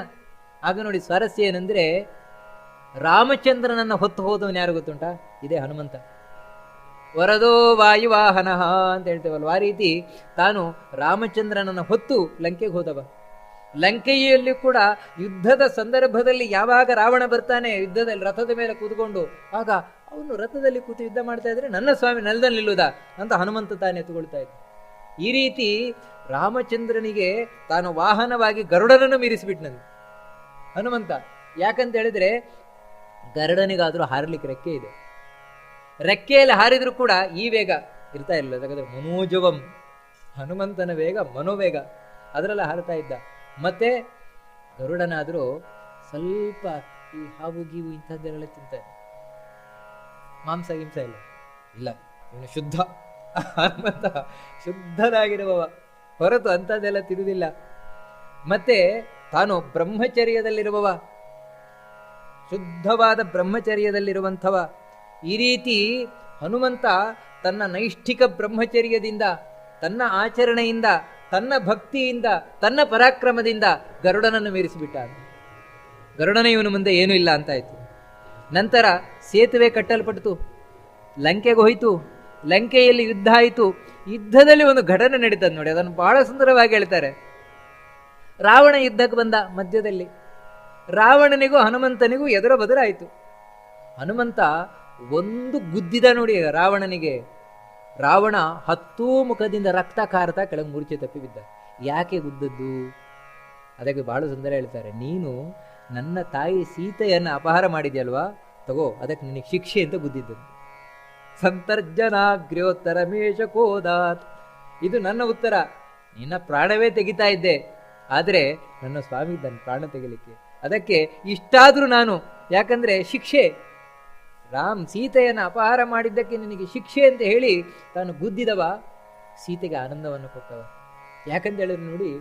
ಆಗ ನೋಡಿ ಸ್ವಾರಸ್ಯ ಏನಂದ್ರೆ ರಾಮಚಂದ್ರನನ್ನ ಹೊತ್ತು ಹೋದವನು ಯಾರು ಗೊತ್ತುಂಟ? ಇದೇ ಹನುಮಂತ. ವರದೋ ವಾಯುವಾಹನ ಅಂತ ಹೇಳ್ತೇವಲ್ವ ಆ ರೀತಿ ತಾನು ರಾಮಚಂದ್ರನನ್ನ ಹೊತ್ತು ಲಂಕೆಗೆ ಹೋದವ. ಲಂಕೆಯಲ್ಲಿ ಕೂಡ ಯುದ್ಧದ ಸಂದರ್ಭದಲ್ಲಿ ಯಾವಾಗ ರಾವಣ ಬರ್ತಾನೆ ಯುದ್ಧದಲ್ಲಿ ರಥದ ಮೇಲೆ ಕೂತ್ಕೊಂಡು, ಆಗ ಅವನು ರಥದಲ್ಲಿ ಕೂತು ಯುದ್ಧ ಮಾಡ್ತಾ ಇದ್ರೆ ನನ್ನ ಸ್ವಾಮಿ ನೆಲದಲ್ಲಿ ನಿಲ್ಲುದ ಅಂತ ಹನುಮಂತ ತಾನೆ ಎತ್ತುಕೊಳ್ತಾ ಇದ್ದ. ಈ ರೀತಿ ರಾಮಚಂದ್ರನಿಗೆ ತಾನು ವಾಹನವಾಗಿ ಗರುಡನನ್ನು ಮೀರಿಸಿಬಿಟ್ನಂತೆ ಹನುಮಂತ, ಯಾಕಂತ ಹೇಳಿದ್ರೆ ಗರುಡನಿಗಾದ್ರೂ ಹಾರಲಿಕ್ಕೆ ರೆಕ್ಕೆ ಇದೆ. ರೆಕ್ಕೆಯಲ್ಲಿ ಹಾರಿದ್ರು ಕೂಡ ಈ ವೇಗ ಇರ್ತಾ ಇರಲಿಲ್ಲ. ಯಾಕಂದ್ರೆ ಮನೋಜವಂ ಹನುಮಂತನ ವೇಗ, ಮನೋವೇಗ, ಅದರಲ್ಲ ಹಾರತಾ ಇದ್ದ. ಮತ್ತೆ ಗರುಡನಾದರೂ ಸ್ವಲ್ಪ ಈ ಹಾವು ಗೀವು ಇಂಥದ್ದೆಲ್ಲ ತಿಂತಾನೆ ಮಾಂಸ ಗಿಂಸ ಇಲ್ಲ. ಇಲ್ಲ ಇವನು ಶುದ್ಧ. ಅಂತ ಶುದ್ಧನಾಗಿರುವವ. ಹೊರತು ಅಂಥದ್ದೆಲ್ಲ ತಿರುವುದಿಲ್ಲ ಮತ್ತೆ ತಾನು ಬ್ರಹ್ಮಚರ್ಯದಲ್ಲಿರುವವ. ಶುದ್ಧವಾದ ಬ್ರಹ್ಮಚರ್ಯದಲ್ಲಿರುವಂಥವ. ಈ ರೀತಿ ಹನುಮಂತ ತನ್ನ ನೈಷ್ಠಿಕ ಬ್ರಹ್ಮಚರ್ಯದಿಂದ, ತನ್ನ ಆಚರಣೆಯಿಂದ ತನ್ನ ಭಕ್ತಿಯಿಂದ, ತನ್ನ ಪರಾಕ್ರಮದಿಂದ ಗರುಡನನ್ನು ಮೀರಿಸಿಬಿಟ್ಟ ಗರುಡನ ಇವನು ಮುಂದೆ ಏನೂ ಇಲ್ಲ ಅಂತಾಯಿತು ನಂತರ ಸೇತುವೆ ಕಟ್ಟಲ್ಪಟ್ಟಿತು ಲಂಕೆಗೆ ಹೋಯಿತು, ಲಂಕೆಯಲ್ಲಿ ಯುದ್ಧ ಆಯಿತು. ಯುದ್ಧದಲ್ಲಿ ಒಂದು ಘಟನೆ ನಡೀತದೆ ನೋಡಿ, ಅದನ್ನು ಬಹಳ ಸುಂದರವಾಗಿ ಹೇಳ್ತಾರೆ. ರಾವಣ ಯುದ್ಧಕ್ಕೆ ಬಂದ ಮಧ್ಯದಲ್ಲಿ. ರಾವಣನಿಗೂ ಹನುಮಂತನಿಗೂ ಎದುರ ಬದುರಾಯಿತು ಹನುಮಂತ ಒಂದು ಗುದ್ದಿದ ನೋಡಿ ರಾವಣನಿಗೆ ರಾವಣ ಹತ್ತೂ ಮುಖದಿಂದ ರಕ್ತ ಕಾರತಾ ಕೆಳಗೆ ಮೂರ್ಛೆ ತಪ್ಪಿ ಬಿದ್ದ ಯಾಕೆ ಗುದ್ದದ್ದು? ಅದಕ್ಕೆ ಬಹಳ ಸುಂದರ ಹೇಳ್ತಾರೆ. ನೀನು ನನ್ನ ತಾಯಿ ಸೀತೆಯನ್ನು ಅಪಹಾರ ಮಾಡಿದೆಯಲ್ವಾ? ತಗೋ, ಅದಕ್ಕೆ ನಿನಗೆ ಶಿಕ್ಷೆ ಅಂತ ಗುದ್ದಿದ್ದದ್ದು ಸಂತರ್ಜನಾಗ್ರ್ಯೋತ್ತರ ಮೇಷ ಕೋದಾತ್. ಇದು ನನ್ನ ಉತ್ತರ. ನಿನ್ನ ಪ್ರಾಣವೇ ತೆಗಿತಾ ಇದ್ದೆ. ಆದರೆ ನನ್ನ ಸ್ವಾಮಿ ಇದ್ದಾನೆ ಪ್ರಾಣ ತೆಗಿಲಿಕ್ಕೆ. ಅದಕ್ಕೆ ಇಷ್ಟಾದರೂ ನಾನು, ಯಾಕಂದ್ರೆ ಶಿಕ್ಷೆ ರಾಮ್ ಸೀತೆಯನ್ನು ಅಪಹಾರ ಮಾಡಿದ್ದಕ್ಕೆ ನಿನಗೆ ಶಿಕ್ಷೆ ಅಂತ ಹೇಳಿ ತಾನು ಗುದ್ದಿದವ. ಸೀತೆಗೆ ಆನಂದವನ್ನು ಕೊಟ್ಟವ. ಯಾಕಂತ ಹೇಳಿದ್ರೆ ನೋಡಿ,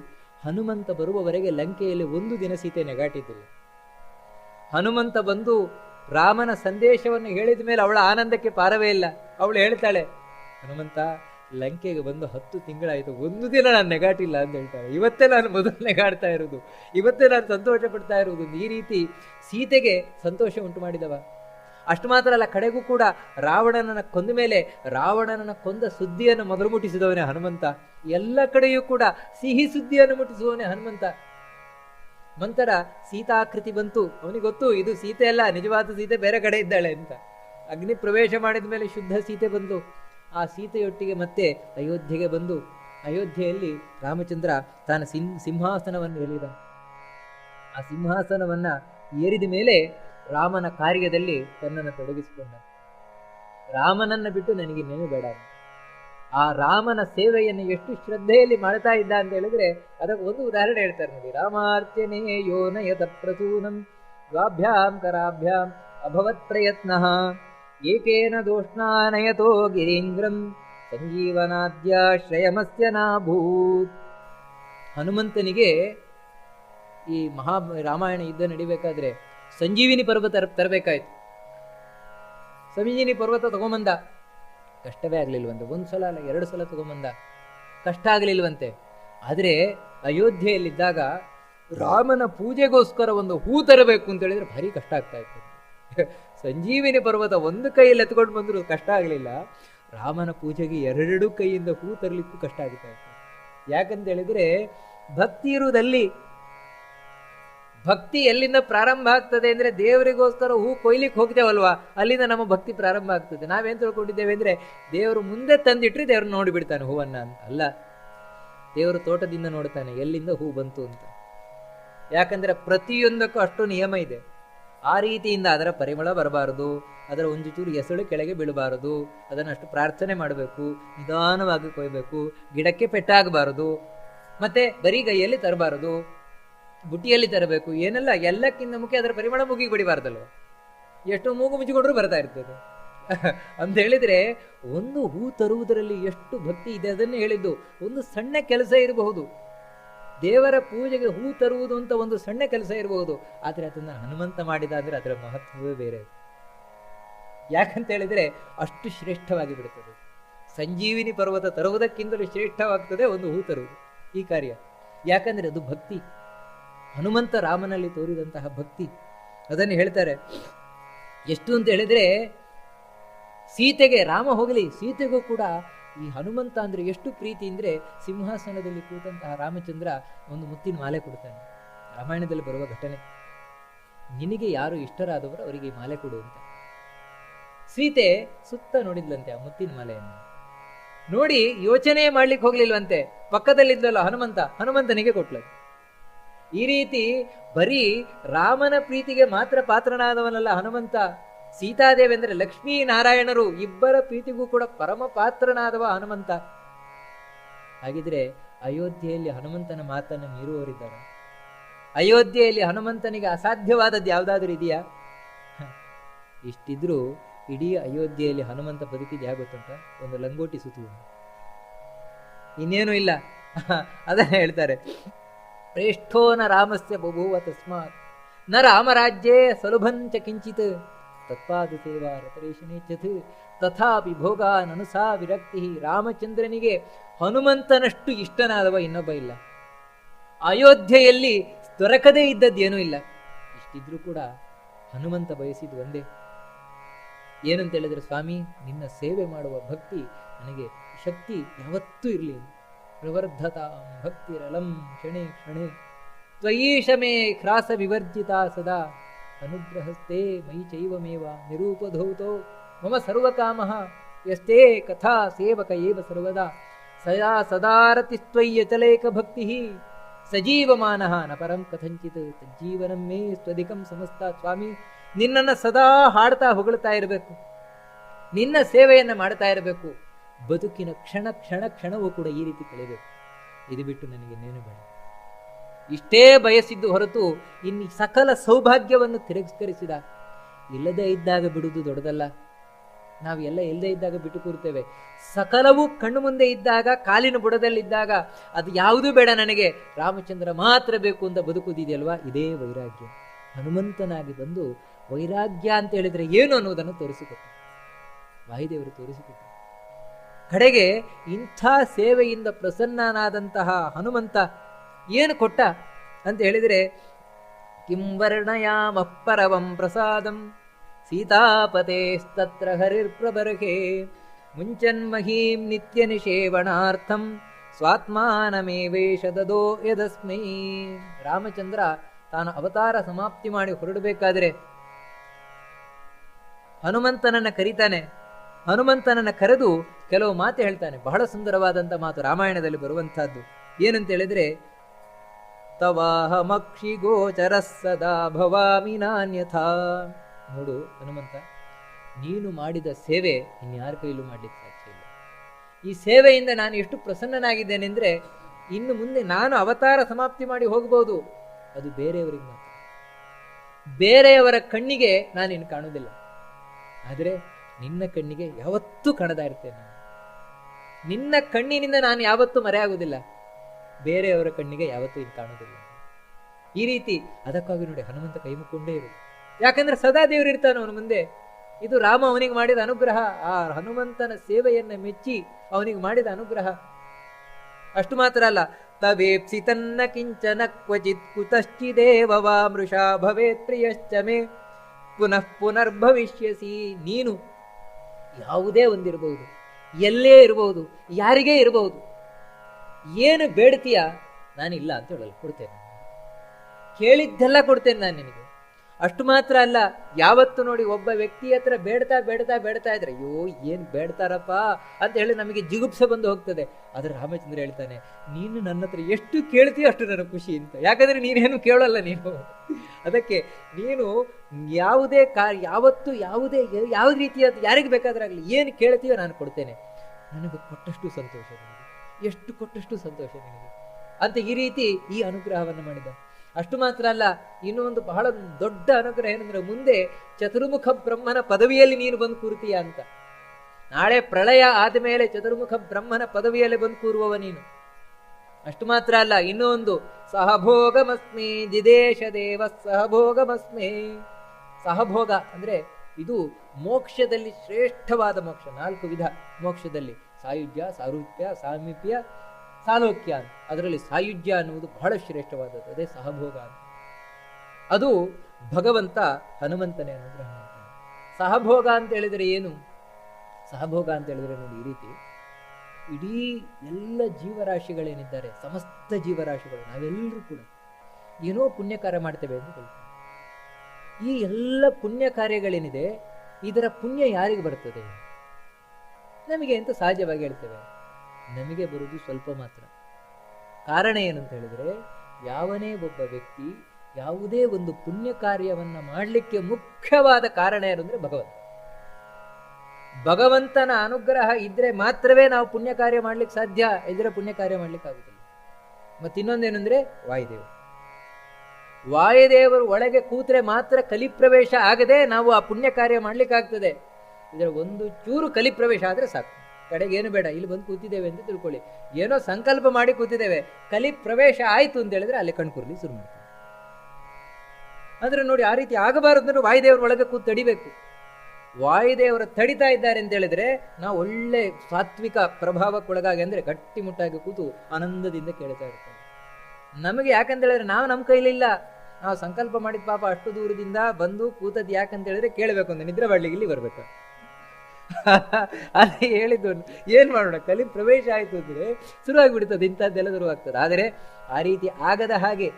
ಹನುಮಂತ ಬರುವವರೆಗೆ ಲಂಕೆಯಲ್ಲಿ ಒಂದು ದಿನ ಸೀತೆ ನೆಗಾಟಿದ್ದಿಲ್ಲ. ಹನುಮಂತ ಬಂದು ರಾಮನ ಸಂದೇಶವನ್ನು ಹೇಳಿದ ಮೇಲೆ ಅವಳ ಆನಂದಕ್ಕೆ ಪಾರವೇ ಇಲ್ಲ. ಅವಳು ಹೇಳ್ತಾಳೆ, ಹನುಮಂತ, ಲಂಕೆಗೆ ಬಂದು ಹತ್ತು ತಿಂಗಳಾಯಿತು, ಒಂದು ದಿನ ನಾನು ನೆಗಾಟಿಲ್ಲ ಅಂತ ಹೇಳ್ತಾಳೆ. ಇವತ್ತೇ ನಾನು ಮೊದಲು ನೆಗಾಡ್ತಾ ಇರೋದು ಇವತ್ತೇ ನಾನು ಸಂತೋಷ ಪಡ್ತಾ ಇರುವುದು. ಈ ರೀತಿ ಸೀತೆಗೆ ಸಂತೋಷ ಉಂಟು ಮಾಡಿದವ. ಅಷ್ಟು ಮಾತ್ರ ಅಲ್ಲ, ಕಡೆಗೂ ಕೂಡ ರಾವಣನನ್ನ ಕೊಂದ ಮೇಲೆ ರಾವಣನನ್ನ ಕೊಂದ ಸುದ್ದಿಯನ್ನು ಮೊದಲು ಮುಟ್ಟಿಸಿದವನೇ ಹನುಮಂತ. ಎಲ್ಲ ಕಡೆಯೂ ಕೂಡ ಸಿಹಿ ಸುದ್ದಿಯನ್ನು ಮುಟ್ಟಿಸುವವನೇ ಹನುಮಂತ. ನಂತರ ಸೀತಾಕೃತಿ ಬಂತು. ಅವನಿಗೆ ಗೊತ್ತು, ಇದು ಸೀತೆ ಅಲ್ಲ, ನಿಜವಾದ ಸೀತೆ ಬೇರೆ ಕಡೆ ಇದ್ದಾಳೆ ಅಂತ. ಅಗ್ನಿ ಪ್ರವೇಶ ಮಾಡಿದ ಮೇಲೆ ಶುದ್ಧ ಸೀತೆ ಬಂದು ಆ ಸೀತೆಯೊಟ್ಟಿಗೆ ಮತ್ತೆ ಅಯೋಧ್ಯೆಗೆ ಬಂದು, ಅಯೋಧ್ಯೆಯಲ್ಲಿ ರಾಮಚಂದ್ರ ತಾನು ಸಿಂಹಾಸನವನ್ನು ಏರಿದ ಆ ಸಿಂಹಾಸನವನ್ನ ಏರಿದ ಮೇಲೆ ರಾಮನ ಕಾರ್ಯದಲ್ಲಿ ತನ್ನನ್ನು ತೊಡಗಿಸಿಕೊಂಡ. ರಾಮನನ್ನು ಬಿಟ್ಟು ನನಗೆ ನೆನೆ ಬೇಡ. ಆ ರಾಮನ ಸೇವೆಯನ್ನು ಎಷ್ಟು ಶ್ರದ್ಧೆಯಲ್ಲಿ ಮಾಡ್ತಾ ಇದ್ದ ಅಂತ ಹೇಳಿದ್ರೆ, ಅದಕ್ಕೆ ಒಂದು ಉದಾಹರಣೆ ಹೇಳ್ತಾರೆ ನೋಡಿ. ರಾಮಾರ್ಚನೆ ಯೋ ನಯತ ಪ್ರಸೂನಂ ದ್ವಾಭ್ಯಾಂ ಕರಾಭ್ಯಾಂ ಅಭವತ್ ಪ್ರಯತ್ನ. ಏಕೇನ ದೋಷ್ಣಾನಯತೋ ಗಿರೀಂದ್ರಂ ಸಂಜೀವನಾದ್ಯಾಶ್ರಯಮಸ್ಯ ನಾಭೂತ್. ಹನುಮಂತನಿಗೆ ಈ ಮಹಾ ರಾಮಾಯಣ ಯುದ್ಧ ನಡಿಬೇಕಾದ್ರೆ ಸಂಜೀವಿನಿ ಪರ್ವತ ತರಬೇಕಾಯ್ತು. ಸಂಜೀವಿನಿ ಪರ್ವತ ತಗೊಂಬಂದ. ಕಷ್ಟವೇ ಆಗ್ಲಿಲ್ವಂತೆ. ಒಂದು ಸಲ ಅಲ್ಲ, ಎರಡು ಸಲ ತಗೊಂಬಂದ. ಕಷ್ಟ ಆಗ್ಲಿಲ್ವಂತೆ. ಆದರೆ ಅಯೋಧ್ಯೆಯಲ್ಲಿದ್ದಾಗ ರಾಮನ ಪೂಜೆಗೋಸ್ಕರ ಒಂದು ಹೂ ತರಬೇಕು ಅಂತ ಹೇಳಿದ್ರೆ ಭಾರಿ ಕಷ್ಟ ಆಗ್ತಾ ಇತ್ತು. ಸಂಜೀವಿನಿ ಪರ್ವತ ಒಂದು ಕೈಯಲ್ಲಿ ಎತ್ಕೊಂಡು ಬಂದ್ರು ಕಷ್ಟ ಆಗಲಿಲ್ಲ. ರಾಮನ ಪೂಜೆಗೆ ಎರಡು ಕೈಯಿಂದ ಹೂ ತರಲಿಕ್ಕೂ ಕಷ್ಟ ಆಗ್ತಾ ಇತ್ತು. ಯಾಕಂತ ಹೇಳಿದ್ರೆ ಭಕ್ತಿ ಇರುವುದಲ್ಲಿ ಭಕ್ತಿ ಎಲ್ಲಿಂದ ಪ್ರಾರಂಭ ಆಗ್ತದೆ ಅಂದ್ರೆ ದೇವರಿಗೋಸ್ಕರ ಹೂ ಕೊಯ್ಲಿಕ್ಕೆ ಹೋಗ್ತೇವಲ್ವಾ? ಅಲ್ಲಿಂದ ನಮ್ಮ ಭಕ್ತಿ ಪ್ರಾರಂಭ ಆಗ್ತದೆ. ನಾವೇನ್ ತಿಳ್ಕೊಂಡಿದ್ದೇವೆ ಅಂದ್ರೆ ದೇವರು ಮುಂದೆ ತಂದಿಟ್ರೆ ದೇವ್ರು ನೋಡಿಬಿಡ್ತಾನೆ ಹೂವನ್ನ ಅಂತ. ಅಲ್ಲ, ದೇವರು ತೋಟದಿಂದ ನೋಡ್ತಾನೆ, ಎಲ್ಲಿಂದ ಹೂ ಬಂತು ಅಂತ. ಯಾಕಂದ್ರೆ ಪ್ರತಿಯೊಂದಕ್ಕೂ ಅಷ್ಟು ನಿಯಮ ಇದೆ. ಆ ರೀತಿಯಿಂದ ಅದರ ಪರಿಮಳ ಬರಬಾರದು, ಅದರ ಒಂದು ಚೂರು ಎಸಳು ಕೆಳಗೆ ಬೀಳಬಾರದು ಅದನ್ನು ಅಷ್ಟು ಪ್ರಾರ್ಥನೆ ಮಾಡಬೇಕು, ನಿಧಾನವಾಗಿ ಕೊಯ್ಬೇಕು, ಗಿಡಕ್ಕೆ ಪೆಟ್ಟಾಗಬಾರದು, ಮತ್ತೆ ಬರೀ ಕೈಯಲ್ಲಿ ತರಬಾರದು. ಬುಟ್ಟಿಯಲ್ಲಿ ತರಬೇಕು, ಏನೆಲ್ಲ, ಎಲ್ಲಕ್ಕಿಂತ ಮುಖ್ಯ ಅದರ ಪರಿಮಳ ಮುಗಿ ಬಿಡಿಬಾರ್ದಲ್ವ? ಎಷ್ಟು ಮೂಗು ಮುಚ್ಚಿಕೊಂಡ್ರು ಬರ್ತಾ ಇರ್ತದೆ. ಅಂತ ಹೇಳಿದ್ರೆ, ಒಂದು ಹೂ ತರುವುದರಲ್ಲಿ ಎಷ್ಟು ಭಕ್ತಿ ಇದೆ ಅದನ್ನೇ ಹೇಳಿದ್ದು, ಒಂದು ಸಣ್ಣ ಕೆಲಸ ಇರಬಹುದು. ದೇವರ ಪೂಜೆಗೆ ಹೂ ತರುವುದು ಅಂತ ಒಂದು ಸಣ್ಣ ಕೆಲಸ ಇರಬಹುದು, ಆದರೆ ಅದನ್ನ ಹನುಮಂತ ಮಾಡಿದ ಅಂದ್ರೆ ಅದರ ಮಹತ್ವವೇ ಬೇರೆ. ಯಾಕಂತ ಹೇಳಿದ್ರೆ, ಅಷ್ಟು ಶ್ರೇಷ್ಠವಾಗಿ ಬಿಡುತ್ತದೆ ಸಂಜೀವಿನಿ ಪರ್ವತ ತರುವುದಕ್ಕಿಂತಲೂ ಶ್ರೇಷ್ಠವಾಗ್ತದೆ ಒಂದು ಹೂ ತರುವುದು ಈ ಕಾರ್ಯ. ಯಾಕಂದ್ರೆ ಅದು ಭಕ್ತಿ. ಹನುಮಂತ ರಾಮನಲ್ಲಿ ತೋರಿದಂತಹ ಭಕ್ತಿ. ಅದನ್ನು ಹೇಳ್ತಾರೆ, ಎಷ್ಟು ಅಂತ ಹೇಳಿದ್ರೆ, ಸೀತೆಗೆ ರಾಮ ಹೋಗಲಿ, ಸೀತೆಗೂ ಕೂಡ ಈ ಹನುಮಂತ ಅಂದ್ರೆ ಎಷ್ಟು ಪ್ರೀತಿ ಅಂದ್ರೆ ಸಿಂಹಾಸನದಲ್ಲಿ ಕೂತಂತಹ ರಾಮಚಂದ್ರ ಒಂದು ಮುತ್ತಿನ ಮಾಲೆ ಕೊಡ್ತಾನೆ, ರಾಮಾಯಣದಲ್ಲಿ ಬರುವ ಘಟನೆ. ನಿನಗೆ ಯಾರು ಇಷ್ಟರಾದವರು ಅವರಿಗೆ ಮಾಲೆ ಕೊಡು ಅಂತ. ಸೀತೆ ಸುತ್ತ ನೋಡಿದ್ಲಂತೆ ಆ ಮುತ್ತಿನ ಮಾಲೆಯನ್ನು. ನೋಡಿ ಯೋಚನೆ ಮಾಡ್ಲಿಕ್ಕೆ ಹೋಗ್ಲಿಲ್ವಂತೆ ಪಕ್ಕದಲ್ಲಿದ್ದಲ್ಲ ಹನುಮಂತ, ಹನುಮಂತನಿಗೆ ಕೊಟ್ಲು ಈ ರೀತಿ ಬರೀ ರಾಮನ ಪ್ರೀತಿಗೆ ಮಾತ್ರ ಪಾತ್ರನಾದವನಲ್ಲ ಹನುಮಂತ. ಸೀತಾದೇವಿ ಅಂದ್ರೆ ಲಕ್ಷ್ಮೀ ನಾರಾಯಣರು ಇಬ್ಬರ ಪ್ರೀತಿಗೂ ಕೂಡ ಪರಮ ಪಾತ್ರನಾದವ ಹನುಮಂತ. ಹಾಗಿದ್ರೆ ಅಯೋಧ್ಯೆಯಲ್ಲಿ ಹನುಮಂತನ ಮಾತನ್ನು ಮೀರುವವರಿದ್ದಾರೆ. ಅಯೋಧ್ಯೆಯಲ್ಲಿ ಹನುಮಂತನಿಗೆ ಅಸಾಧ್ಯವಾದದ್ದು ಯಾವುದಾದ್ರೂ ಇದೆಯಾ? ಇಷ್ಟಿದ್ರೂ ಇಡೀ ಅಯೋಧ್ಯೆಯಲ್ಲಿ ಹನುಮಂತ ಬದುಕಿದ ಯಾವ ಗೊತ್ತುಂಟ? ಒಂದು ಲಂಗೋಟಿ ಸುತ್ತು ಇನ್ನೇನು ಇಲ್ಲ. ಅದನ್ನ ಹೇಳ್ತಾರೆ. ಪ್ರೇಷ್ಠೋ ನ ರಾಮಸ್ಯ ಬಭೂವ ತಸ್ಮಾತ್ನ ರಾಮರಾಜ್ಯೇ ಸುಲಭಂಚ ಕಿಂಚಿತ್. ತತ್ಪಾದ ಸೇವಾ ರತರೇಶನೇಚ್ಛತ್ ತಥಾಪಿ ಭೋಗ ನನುಸಾ ವಿರಕ್ತಿ ರಾಮಚಂದ್ರನಿಗೆ ಹನುಮಂತನಷ್ಟು ಇಷ್ಟನಾದವ ಇನ್ನೊಬ್ಬ ಇಲ್ಲ. ಅಯೋಧ್ಯೆಯಲ್ಲಿ ದೊರಕದೇ ಇದ್ದದ್ದೇನೂ ಇಲ್ಲ. ಇಷ್ಟಿದ್ರೂ ಕೂಡ ಹನುಮಂತ ಬಯಸಿದ್ದು ಒಂದೇ. ಏನಂತ ಹೇಳಿದ್ರೆ ಸ್ವಾಮಿ, ನಿನ್ನ ಸೇವೆ ಮಾಡುವ ಭಕ್ತಿ ನನಗೆ ಶಕ್ತಿ ಯಾವತ್ತೂ ಇರಲಿ ಪ್ರವರ್ಧತಾ ಭಕ್ತಿರಲಂ ಕ್ಷಣೇ ಕ್ಷಣೆ. ತ್ವಯೀಶ ಮೇ ಖ್ರಾಸ ವಿವರ್ಜಿತ ಸದಾ. ಅನುಗ್ರಹಸ್ತೆ ಮೈ ಚೈವಮೇವ ನಿರೂಪಧೌತೋ. ಮಮ ಸರ್ವಕಾಮಃ. ಯಸ್ತೆ ಕಥಾ ಸೇವಕ ಏವ ಸರ್ವದಾ. ಸದಾ ಸದಾರತಿಸ್ತ್ವಯ್ಯಚಲೇಕ ಭಕ್ತಿ. ಸಜೀವಮಾನ ನ ಪರಂ ಕಥಂಚಿತ್. ತಜ್ಜೀವನ ಮೇ ಸ್ವಧಿಕಂ ಸಮಸ್ತ ಸ್ವಾಮಿ. ನಿನ್ನನ್ನು ಸದಾ ಹಾಡ್ತಾ ಹೊಗಳ್ತಾ ಇರಬೇಕು. ನಿನ್ನ ಸೇವೆಯನ್ನು ಮಾಡ್ತಾ ಇರಬೇಕು. ಬದುಕಿನ ಕ್ಷಣ ಕ್ಷಣ ಕ್ಷಣವೂ ಕೂಡ ಈ ರೀತಿ ಕಳೆಯಬೇಕು ಇದು ಬಿಟ್ಟು ನನಗೆ ನೇನು ಬೇಡ. ಇಷ್ಟೇ ಬಯಸಿದ್ದು ಹೊರತು ಇನ್ನು ಸಕಲ ಸೌಭಾಗ್ಯವನ್ನು ತಿರಸ್ಕರಿಸಿದ ಇಲ್ಲದೇ ಇದ್ದಾಗ ಬಿಡುವುದು ದೊಡ್ಡದಲ್ಲ. ನಾವು ಎಲ್ಲ ಇಲ್ಲದೆ ಇದ್ದಾಗ ಬಿಟ್ಟು ಕೂರ್ತೇವೆ. ಸಕಲವೂ ಕಣ್ಣು ಮುಂದೆ ಇದ್ದಾಗ, ಕಾಲಿನ ಬುಡದಲ್ಲಿದ್ದಾಗ ಅದು ಯಾವುದೂ ಬೇಡ ನನಗೆ. ರಾಮಚಂದ್ರ ಮಾತ್ರ ಬೇಕು ಅಂತ ಬದುಕುವುದಿದೆಯಲ್ವಾ ಇದೇ ವೈರಾಗ್ಯ. ಹನುಮಂತನಾಗಿ ಬಂದು ವೈರಾಗ್ಯ ಅಂತ ಹೇಳಿದ್ರೆ ಏನು ಅನ್ನೋದನ್ನು ತೋರಿಸಿಕೊಟ್ಟ ವಾಯುದೇವರು ತೋರಿಸಿಕೊಟ್ಟ ಕಡೆಗೆ ಇಂಥ ಸೇವೆಯಿಂದ ಪ್ರಸನ್ನನಾದಂತಹ ಹನುಮಂತ ಏನು ಕೊಟ್ಟ ಅಂತ ಹೇಳಿದರೆ ಕಿಂವರ್ಣಯಾಮಪ್ಪರವಂ ಪ್ರಸಾದಂ ಸೀತಾಪತೇಸ್ತತ್ರ ಹರಿರ್ಪ್ರಬರ್ಹೆ ಮುಂಚನ್ಮಹೀಂ ನಿತ್ಯ ನಿಷೇವಣಾರ್ಥಂ ಸ್ವಾತ್ಮಾನಮೇವೇಶ ದದೋ ಯದಸ್ಮೈ. ರಾಮಚಂದ್ರ ತಾನು ಅವತಾರ ಸಮಾಪ್ತಿ ಮಾಡಿ ಹೊರಡಬೇಕಾದ್ರೆ ಹನುಮಂತನನ್ನ ಕರೀತಾನೆ. ಹನುಮಂತನನ್ನ ಕರೆದು ಕೆಲವು ಮಾತು ಹೇಳ್ತಾನೆ. ಬಹಳ ಸುಂದರವಾದಂತ ಮಾತು ರಾಮಾಯಣದಲ್ಲಿ ಬರುವಂತಹದ್ದು. ಏನಂತ ಹೇಳಿದ್ರೆ ತವಾಹಮಕ್ಷಿ ಗೋಚರ ಸದಾ ಭವಾಮಿ ನಾನ್ಯಥಾ. ನೋಡು ಹನುಮಂತ, ನೀನು ಮಾಡಿದ ಸೇವೆ ಇನ್ಯಾರ ಕೈಲೂ ಮಾಡಲಿಕ್ಕೆ ಸಾಧ್ಯ ಇಲ್ಲ. ಈ ಸೇವೆಯಿಂದ ನಾನು ಎಷ್ಟು ಪ್ರಸನ್ನನಾಗಿದ್ದೇನೆಂದ್ರೆ, ಇನ್ನು ಮುಂದೆ ನಾನು ಅವತಾರ ಸಮಾಪ್ತಿ ಮಾಡಿ ಹೋಗಬಹುದು. ಅದು ಬೇರೆಯವರಿಗೆ ಮಾತ್ರ. ಬೇರೆಯವರ ಕಣ್ಣಿಗೆ ನಾನು ಇನ್ನು ಕಾಣುವುದಿಲ್ಲ. ಆದರೆ ನಿನ್ನ ಕಣ್ಣಿಗೆ ಯಾವತ್ತೂ ಕಾಣದಾ ಇರ್ತೇನೆ ನಾನು. ನಿನ್ನ ಕಣ್ಣಿನಿಂದ ನಾನು ಯಾವತ್ತೂ ಮರೆಯಾಗುವುದಿಲ್ಲ ಬೇರೆಯವರ ಕಣ್ಣಿಗೆ ಯಾವತ್ತೂ ಇಲ್ಲಿ ಕಾಣುವುದಿಲ್ಲ. ಈ ರೀತಿ ಅದಕ್ಕಾಗಿ ನೋಡಿ ಹನುಮಂತ ಕೈ ಮುಕ್ಕೊಂಡೇ ಇರು. ಯಾಕಂದ್ರೆ ಸದಾ ದೇವರು ಇರ್ತಾನೆ ಅವನ ಮುಂದೆ. ಇದು ರಾಮ ಅವನಿಗೆ ಮಾಡಿದ ಅನುಗ್ರಹ. ಆ ಹನುಮಂತನ ಸೇವೆಯನ್ನು ಮೆಚ್ಚಿ ಅವನಿಗೆ ಮಾಡಿದ ಅನುಗ್ರಹ. ಅಷ್ಟು ಮಾತ್ರ ಅಲ್ಲ. ತವೇಪ್ಸಿ ತನ್ನ ಕಿಂಚನ ಕ್ವಚಿತ್ ಕುತಶ್ಚಿದೇವ ಮೃಷಾ ಭವೇತ್ ಪ್ರಿಯಶ್ಚಮೆ ಪುನಃ ಪುನರ್ಭವಿಷ್ಯಸಿ ನೀನು ಯಾವುದೇ ಒಂದಿರಬಹುದು ಎಲ್ಲೇ ಇರಬಹುದು ಯಾರಿಗೇ ಇರಬಹುದು ಏನು ಬೇಡ್ತೀಯ ನಾನಿಲ್ಲ ಅಂತ ಹೇಳಲ್ಲ, ಕೊಡ್ತೇನೆ. ಕೇಳಿದ್ದೆಲ್ಲ ಕೊಡ್ತೇನೆ ನಾನು ನಿನಗೆ. ಅಷ್ಟು ಮಾತ್ರ ಅಲ್ಲ, ಯಾವತ್ತು ನೋಡಿ ಒಬ್ಬ ವ್ಯಕ್ತಿ ಹತ್ರ ಬೇಡ್ತಾ ಬೇಡ್ತಾ ಬೇಡ್ತಾ ಇದ್ರೆ, ಅಯ್ಯೋ, ಏನು ಬೇಡ್ತಾರಪ್ಪ ಅಂತ ಹೇಳಿ ನಮಗೆ ಜಿಗುಪ್ಸೆ ಬಂದು ಹೋಗ್ತದೆ. ಆದ್ರೆ ರಾಮಚಂದ್ರ ಹೇಳ್ತಾನೆ, ನೀನು ನನ್ನ ಹತ್ರ ಎಷ್ಟು ಕೇಳ್ತೀಯ ಅಷ್ಟು ನನಗೆ ಖುಷಿ ಅಂತ. ಯಾಕಂದ್ರೆ ನೀನೇನು ಕೇಳಲ್ಲ ನೀನು. ಅದಕ್ಕೆ ನೀನು ಯಾವುದೇ ಕಾ, ಯಾವತ್ತು ಯಾವುದೇ ಯಾವ ರೀತಿಯಾದ, ಯಾರಿಗೆ ಬೇಕಾದ್ರಾಗಲಿ ಏನು ಕೇಳ್ತೀಯೋ ನಾನು ಕೊಡ್ತೇನೆ. ನನಗೆ ಕೊಟ್ಟಷ್ಟು ಸಂತೋಷ ನಿನಗೆ. ಎಷ್ಟು ಕೊಟ್ಟಷ್ಟು ಸಂತೋಷ ನಿನಗೆ. ಅಂತ ಈ ರೀತಿ ಈ ಅನುಗ್ರಹವನ್ನು ಮಾಡಿದ. ಅಷ್ಟು ಮಾತ್ರ ಅಲ್ಲ ಇನ್ನೂ ಒಂದು ಬಹಳ ದೊಡ್ಡ ಅನುಗ್ರಹ ಏನಂದ್ರೆ ಮುಂದೆ ಚತುರ್ಮುಖ ಬ್ರಹ್ಮನ ಪದವಿಯಲ್ಲಿ ನೀನು ಬಂದು ಕೂರ್ತೀಯ ಅಂತ. ನಾಳೆ ಪ್ರಳಯ ಆದ ಮೇಲೆ ಚತುರ್ಮುಖ ಬ್ರಹ್ಮನ ಪದವಿಯಲ್ಲಿ ಬಂದು ಕೂರುವವ ನೀನು. ಅಷ್ಟು ಮಾತ್ರ ಅಲ್ಲ ಇನ್ನೂ ಒಂದು ಸಹಭೋಗಮಸ್ಮಿ ದಿದೇಶ ದೇವ ಸಹಭೋಗಮಸ್ಮಿ. ಸಹಭೋಗ ಅಂದ್ರೆ ಇದು ಮೋಕ್ಷದಲ್ಲಿ ಶ್ರೇಷ್ಠವಾದ ಮೋಕ್ಷ. ನಾಲ್ಕು ವಿಧ ಮೋಕ್ಷದಲ್ಲಿ. ಸಾಯುಜ್ಯ, ಸಾರೂಪ್ಯ, ಸಾಮೀಪ್ಯ, ಸಾಲೋಕ್ಯ ಅದರಲ್ಲಿ ಸಾಯುಜ್ಯ ಅನ್ನುವುದು ಬಹಳ ಶ್ರೇಷ್ಠವಾದದ್ದು. ಅದೇ ಸಹಭೋಗ ಅಂತ. ಅದು ಭಗವಂತ ಹನುಮಂತನೇ ಅನುಗ್ರಹ ಸಹಭೋಗ ಅಂತ ಹೇಳಿದರೆ ಏನು? ಸಹಭೋಗ ಅಂತ ಹೇಳಿದ್ರೆ ನೋಡಿ, ಈ ರೀತಿ ಇಡೀ ಎಲ್ಲ ಜೀವರಾಶಿಗಳೇನಿದ್ದಾರೆ, ಸಮಸ್ತ ಜೀವರಾಶಿಗಳು, ನಾವೆಲ್ಲರೂ ಕೂಡ ಏನೋ ಪುಣ್ಯ ಕಾರ್ಯ ಮಾಡ್ತೇವೆ ಅಂತ ಹೇಳ್ತೀವಿ. ಈ ಎಲ್ಲ ಪುಣ್ಯ ಕಾರ್ಯಗಳೇನಿದೆ ಇದರ ಪುಣ್ಯ ಯಾರಿಗೆ ಬರ್ತದೆ? ನಮಗೆ ಅಂತ ಸಹಜವಾಗಿ ಹೇಳ್ತೇವೆ. ನಮಗೆ ಬರುವುದು ಸ್ವಲ್ಪ ಮಾತ್ರ. ಕಾರಣ ಏನಂತ ಹೇಳಿದ್ರೆ, ಯಾವನೇ ಒಬ್ಬ ವ್ಯಕ್ತಿ ಯಾವುದೇ ಒಂದು ಪುಣ್ಯ ಕಾರ್ಯವನ್ನ ಮಾಡಲಿಕ್ಕೆ ಮುಖ್ಯವಾದ ಕಾರಣ ಏನಂದ್ರೆ ಭಗವಂತ. ಭಗವಂತನ ಅನುಗ್ರಹ ಇದ್ರೆ ಮಾತ್ರವೇ ನಾವು ಪುಣ್ಯ ಕಾರ್ಯ ಮಾಡ್ಲಿಕ್ಕೆ ಸಾಧ್ಯ, ಇದ್ರೆ ಪುಣ್ಯ ಕಾರ್ಯ ಮಾಡ್ಲಿಕ್ಕೆ ಆಗುದಿಲ್ಲ. ಮತ್ತೆ ಇನ್ನೊಂದೇನೆಂದ್ರೆ ವಾಯುದೇವರು ವಾಯುದೇವರು ಒಳಗೆ ಕೂತ್ರೆ ಮಾತ್ರ ಕಲಿಪ್ರವೇಶ ಆಗದೆ ನಾವು ಆ ಪುಣ್ಯ ಕಾರ್ಯ ಮಾಡ್ಲಿಕ್ಕಾಗ್ತದೆ ಇದರ ಒಂದು ಚೂರು ಕಲಿಪ್ರವೇಶ ಆದ್ರೆ ಸಾಕು. ಕಡೆಗೆ ಏನು ಬೇಡ, ಇಲ್ಲಿ ಬಂದು ಕೂತಿದ್ದೇವೆ ಅಂತ ತಿಳ್ಕೊಳ್ಳಿ. ಏನೋ ಸಂಕಲ್ಪ ಮಾಡಿ ಕೂತಿದ್ದೇವೆ ಕಲಿ ಪ್ರವೇಶ ಆಯ್ತು ಅಂತ ಹೇಳಿದ್ರೆ ಅಲ್ಲಿ ಕಣ್ಕುರ್ಲಿ ಶುರು ಮಾಡ್ತೀವಿ. ಅಂದ್ರೆ ನೋಡಿ ಆ ರೀತಿ ಆಗಬಾರದು ಅಂದ್ರೆ ವಾಯುದೇವರ ಒಳಗೆ ಕೂತು ತಡಿಬೇಕು. ವಾಯುದೇವರು ತಡಿತಾ ಇದ್ದಾರೆ ಅಂತ ಹೇಳಿದ್ರೆ ನಾವು ಒಳ್ಳೆ ಸಾತ್ವಿಕ ಪ್ರಭಾವಕ್ಕೊಳಗಾಗಿ ಅಂದ್ರೆ ಗಟ್ಟಿಮುಟ್ಟಾಗಿ ಕೂತು ಆನಂದದಿಂದ ಕೇಳ್ತಾ ಇರ್ತೇವೆ ನಮಗೆ ಯಾಕಂತ ಹೇಳಿದ್ರೆ ನಾವು ನಮ್ಮ ಕೈಲಿಲ್ಲ. ನಾವು ಸಂಕಲ್ಪ ಮಾಡಿದ ಪಾಪ ಅಷ್ಟು ದೂರದಿಂದ ಬಂದು ಕೂತದ್ ಯಾಕಂತ ಹೇಳಿದ್ರೆ ಕೇಳಬೇಕು ಅಂತ, ನಿದ್ರೆ ಮಾಡ್ಲಿಕ್ಕೆ ಇಲ್ಲಿ ಬರ್ಬೇಕು. ಅದೇ ಹೇಳಿದ್ದು ಏನ್ ಮಾಡೋಣ, ಕಲಿ ಪ್ರವೇಶ ಆಯ್ತು ಅಂದ್ರೆ ಶುರುವಾಗಿಬಿಡ್ತದೆ, ಇಂಥದ್ದೆಲ್ಲ ಶುರುವಾಗ್ತದೆ. ಆದರೆ ಆ ರೀತಿ ಆಗದ ಹಾಗೆ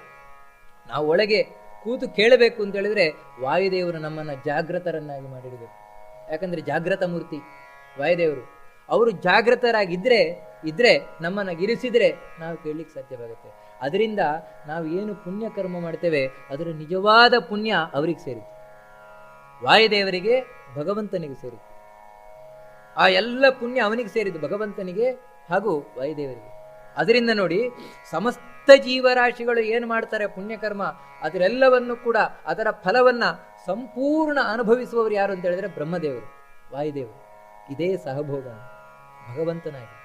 ನಾವು ಒಳಗೆ ಕೂತು ಕೇಳಬೇಕು ಅಂತ ಹೇಳಿದ್ರೆ ವಾಯುದೇವರು ನಮ್ಮನ್ನ ಜಾಗೃತರನ್ನಾಗಿ ಮಾಡಿಡಬೇಕು. ಯಾಕಂದ್ರೆ ಜಾಗೃತ ಮೂರ್ತಿ, ವಾಯುದೇವರು. ಅವರು ಜಾಗೃತರಾಗಿದ್ರೆ ಇದ್ರೆ ನಮ್ಮನ್ನ ಇರಿಸಿದ್ರೆ ನಾವು ಕೇಳಲಿಕ್ಕೆ ಸಾಧ್ಯವಾಗುತ್ತೆ. ಅದರಿಂದ ನಾವು ಏನು ಪುಣ್ಯ ಕರ್ಮ ಮಾಡ್ತೇವೆ, ಅದರ ನಿಜವಾದ ಪುಣ್ಯ ಅವರಿಗೆ ಸೇರಿತು ವಾಯುದೇವರಿಗೆ, ಭಗವಂತನಿಗೆ ಸೇರಿತು ಆ ಎಲ್ಲ ಪುಣ್ಯ ಅವನಿಗೆ ಸೇರಿದ್ದು ಭಗವಂತನಿಗೆ ಹಾಗೂ ವಾಯುದೇವರಿಗೆ. ಅದರಿಂದ ನೋಡಿ ಸಮಸ್ತ ಜೀವರಾಶಿಗಳು ಏನು ಮಾಡ್ತಾರೆ ಪುಣ್ಯಕರ್ಮ, ಅದರೆಲ್ಲವನ್ನು ಕೂಡ ಅದರ ಫಲವನ್ನ ಸಂಪೂರ್ಣ ಅನುಭವಿಸುವವರು ಯಾರು ಅಂತ ಹೇಳಿದ್ರೆ ಬ್ರಹ್ಮದೇವರು, ವಾಯುದೇವರು. ಇದೇ ಸಹಭೋಗ. ಭಗವಂತನಾಗಿ.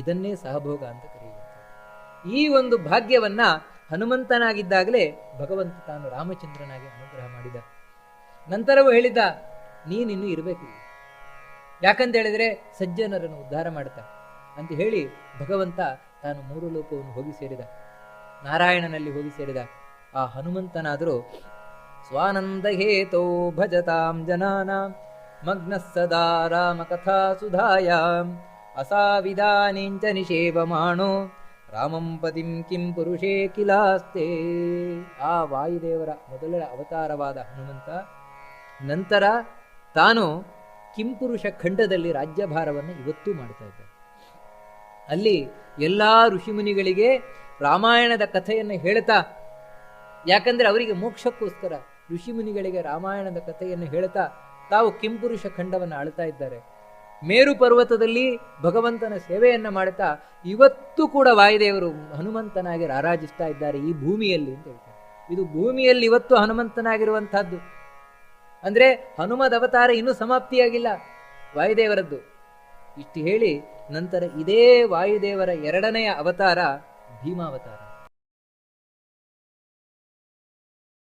ಇದನ್ನೇ ಸಹಭೋಗ ಅಂತ ಕರೆಯುವಂಥದ್ದು. ಈ ಒಂದು ಭಾಗ್ಯವನ್ನ ಹನುಮಂತನಾಗಿದ್ದಾಗಲೇ ಭಗವಂತ ತಾನು ರಾಮಚಂದ್ರನಾಗಿ ಅನುಗ್ರಹ ಮಾಡಿದ. ನಂತರವೂ ಹೇಳಿದ, ನೀನಿನ್ನು ಇರಬೇಕು. ಯಾಕಂತ ಹೇಳಿದ್ರೆ ಸಜ್ಜನರನ್ನು ಉದ್ಧಾರ ಮಾಡ್ತಾ. ಅಂತ ಹೇಳಿ ಭಗವಂತ ತಾನು ಮೂರು ಲೋಕವನ್ನು ಹೋಗಿ ಸೇರಿದ. ನಾರಾಯಣನಲ್ಲಿ ಹೋಗಿ ಸೇರಿದ. ಆ ಹನುಮಂತನಾದರೂ ಸ್ವಾನಂದ ಹೇತೋ ಭಜತಾಂ ಜನಾನಾಂ, ಮಗ್ನ ಸದಾ ರಾಮ ಕಥಾ ಸುಧಾಯಾಂ, ಅಸಾವಿಧಾನಿಂಚ ನಿಷೇವಮಾಣೋ, ರಾಮಂ ಪತಿಂ ಕಿಂ ಪುರುಷೇ ಕಿಲಾಸ್ತೆ ಆ ವಾಯುದೇವರ ಮೊದಲ ಅವತಾರವಾದ ಹನುಮಂತ, ನಂತರ ತಾನು ಕಿಂಪುರುಷ ಖಂಡದಲ್ಲಿ ರಾಜ್ಯಭಾರವನ್ನು ಇವತ್ತೂ ಮಾಡ್ತಾ ಇದ್ದಾರೆ ಅಲ್ಲಿ ಎಲ್ಲ ಋಷಿಮುನಿಗಳಿಗೆ ರಾಮಾಯಣದ ಕಥೆಯನ್ನು ಹೇಳ್ತಾ, ಯಾಕಂದ್ರೆ ಅವರಿಗೆ ಮೋಕ್ಷಕ್ಕೋಸ್ಕರ ಋಷಿಮುನಿಗಳಿಗೆ ರಾಮಾಯಣದ ಕಥೆಯನ್ನು ಹೇಳ್ತಾ ತಾವು ಕಿಂಪುರುಷ ಖಂಡವನ್ನು ಆಳ್ತಾ ಇದ್ದಾರೆ. ಮೇರು ಪರ್ವತದಲ್ಲಿ ಭಗವಂತನ ಸೇವೆಯನ್ನು ಮಾಡ್ತಾ ಇವತ್ತು ಕೂಡ ವಾಯುದೇವರು ಹನುಮಂತನಾಗಿ ರಾರಾಜಿಸ್ತಾ ಇದ್ದಾರೆ ಈ ಭೂಮಿಯಲ್ಲಿ ಅಂತ ಹೇಳ್ತಾರೆ. ಇದು ಭೂಮಿಯಲ್ಲಿ ಇವತ್ತು ಹನುಮಂತನಾಗಿರುವಂತಹದ್ದು ಅಂದ್ರೆ ಹನುಮದ ಅವತಾರ ಇನ್ನೂ ಸಮಾಪ್ತಿಯಾಗಿಲ್ಲ. ವಾಯುದೇವರದ್ದು ಇಷ್ಟು ಹೇಳಿ ನಂತರ ಇದೇ ವಾಯುದೇವರ ಎರಡನೆಯ ಅವತಾರ ಭೀಮಾವತಾರ.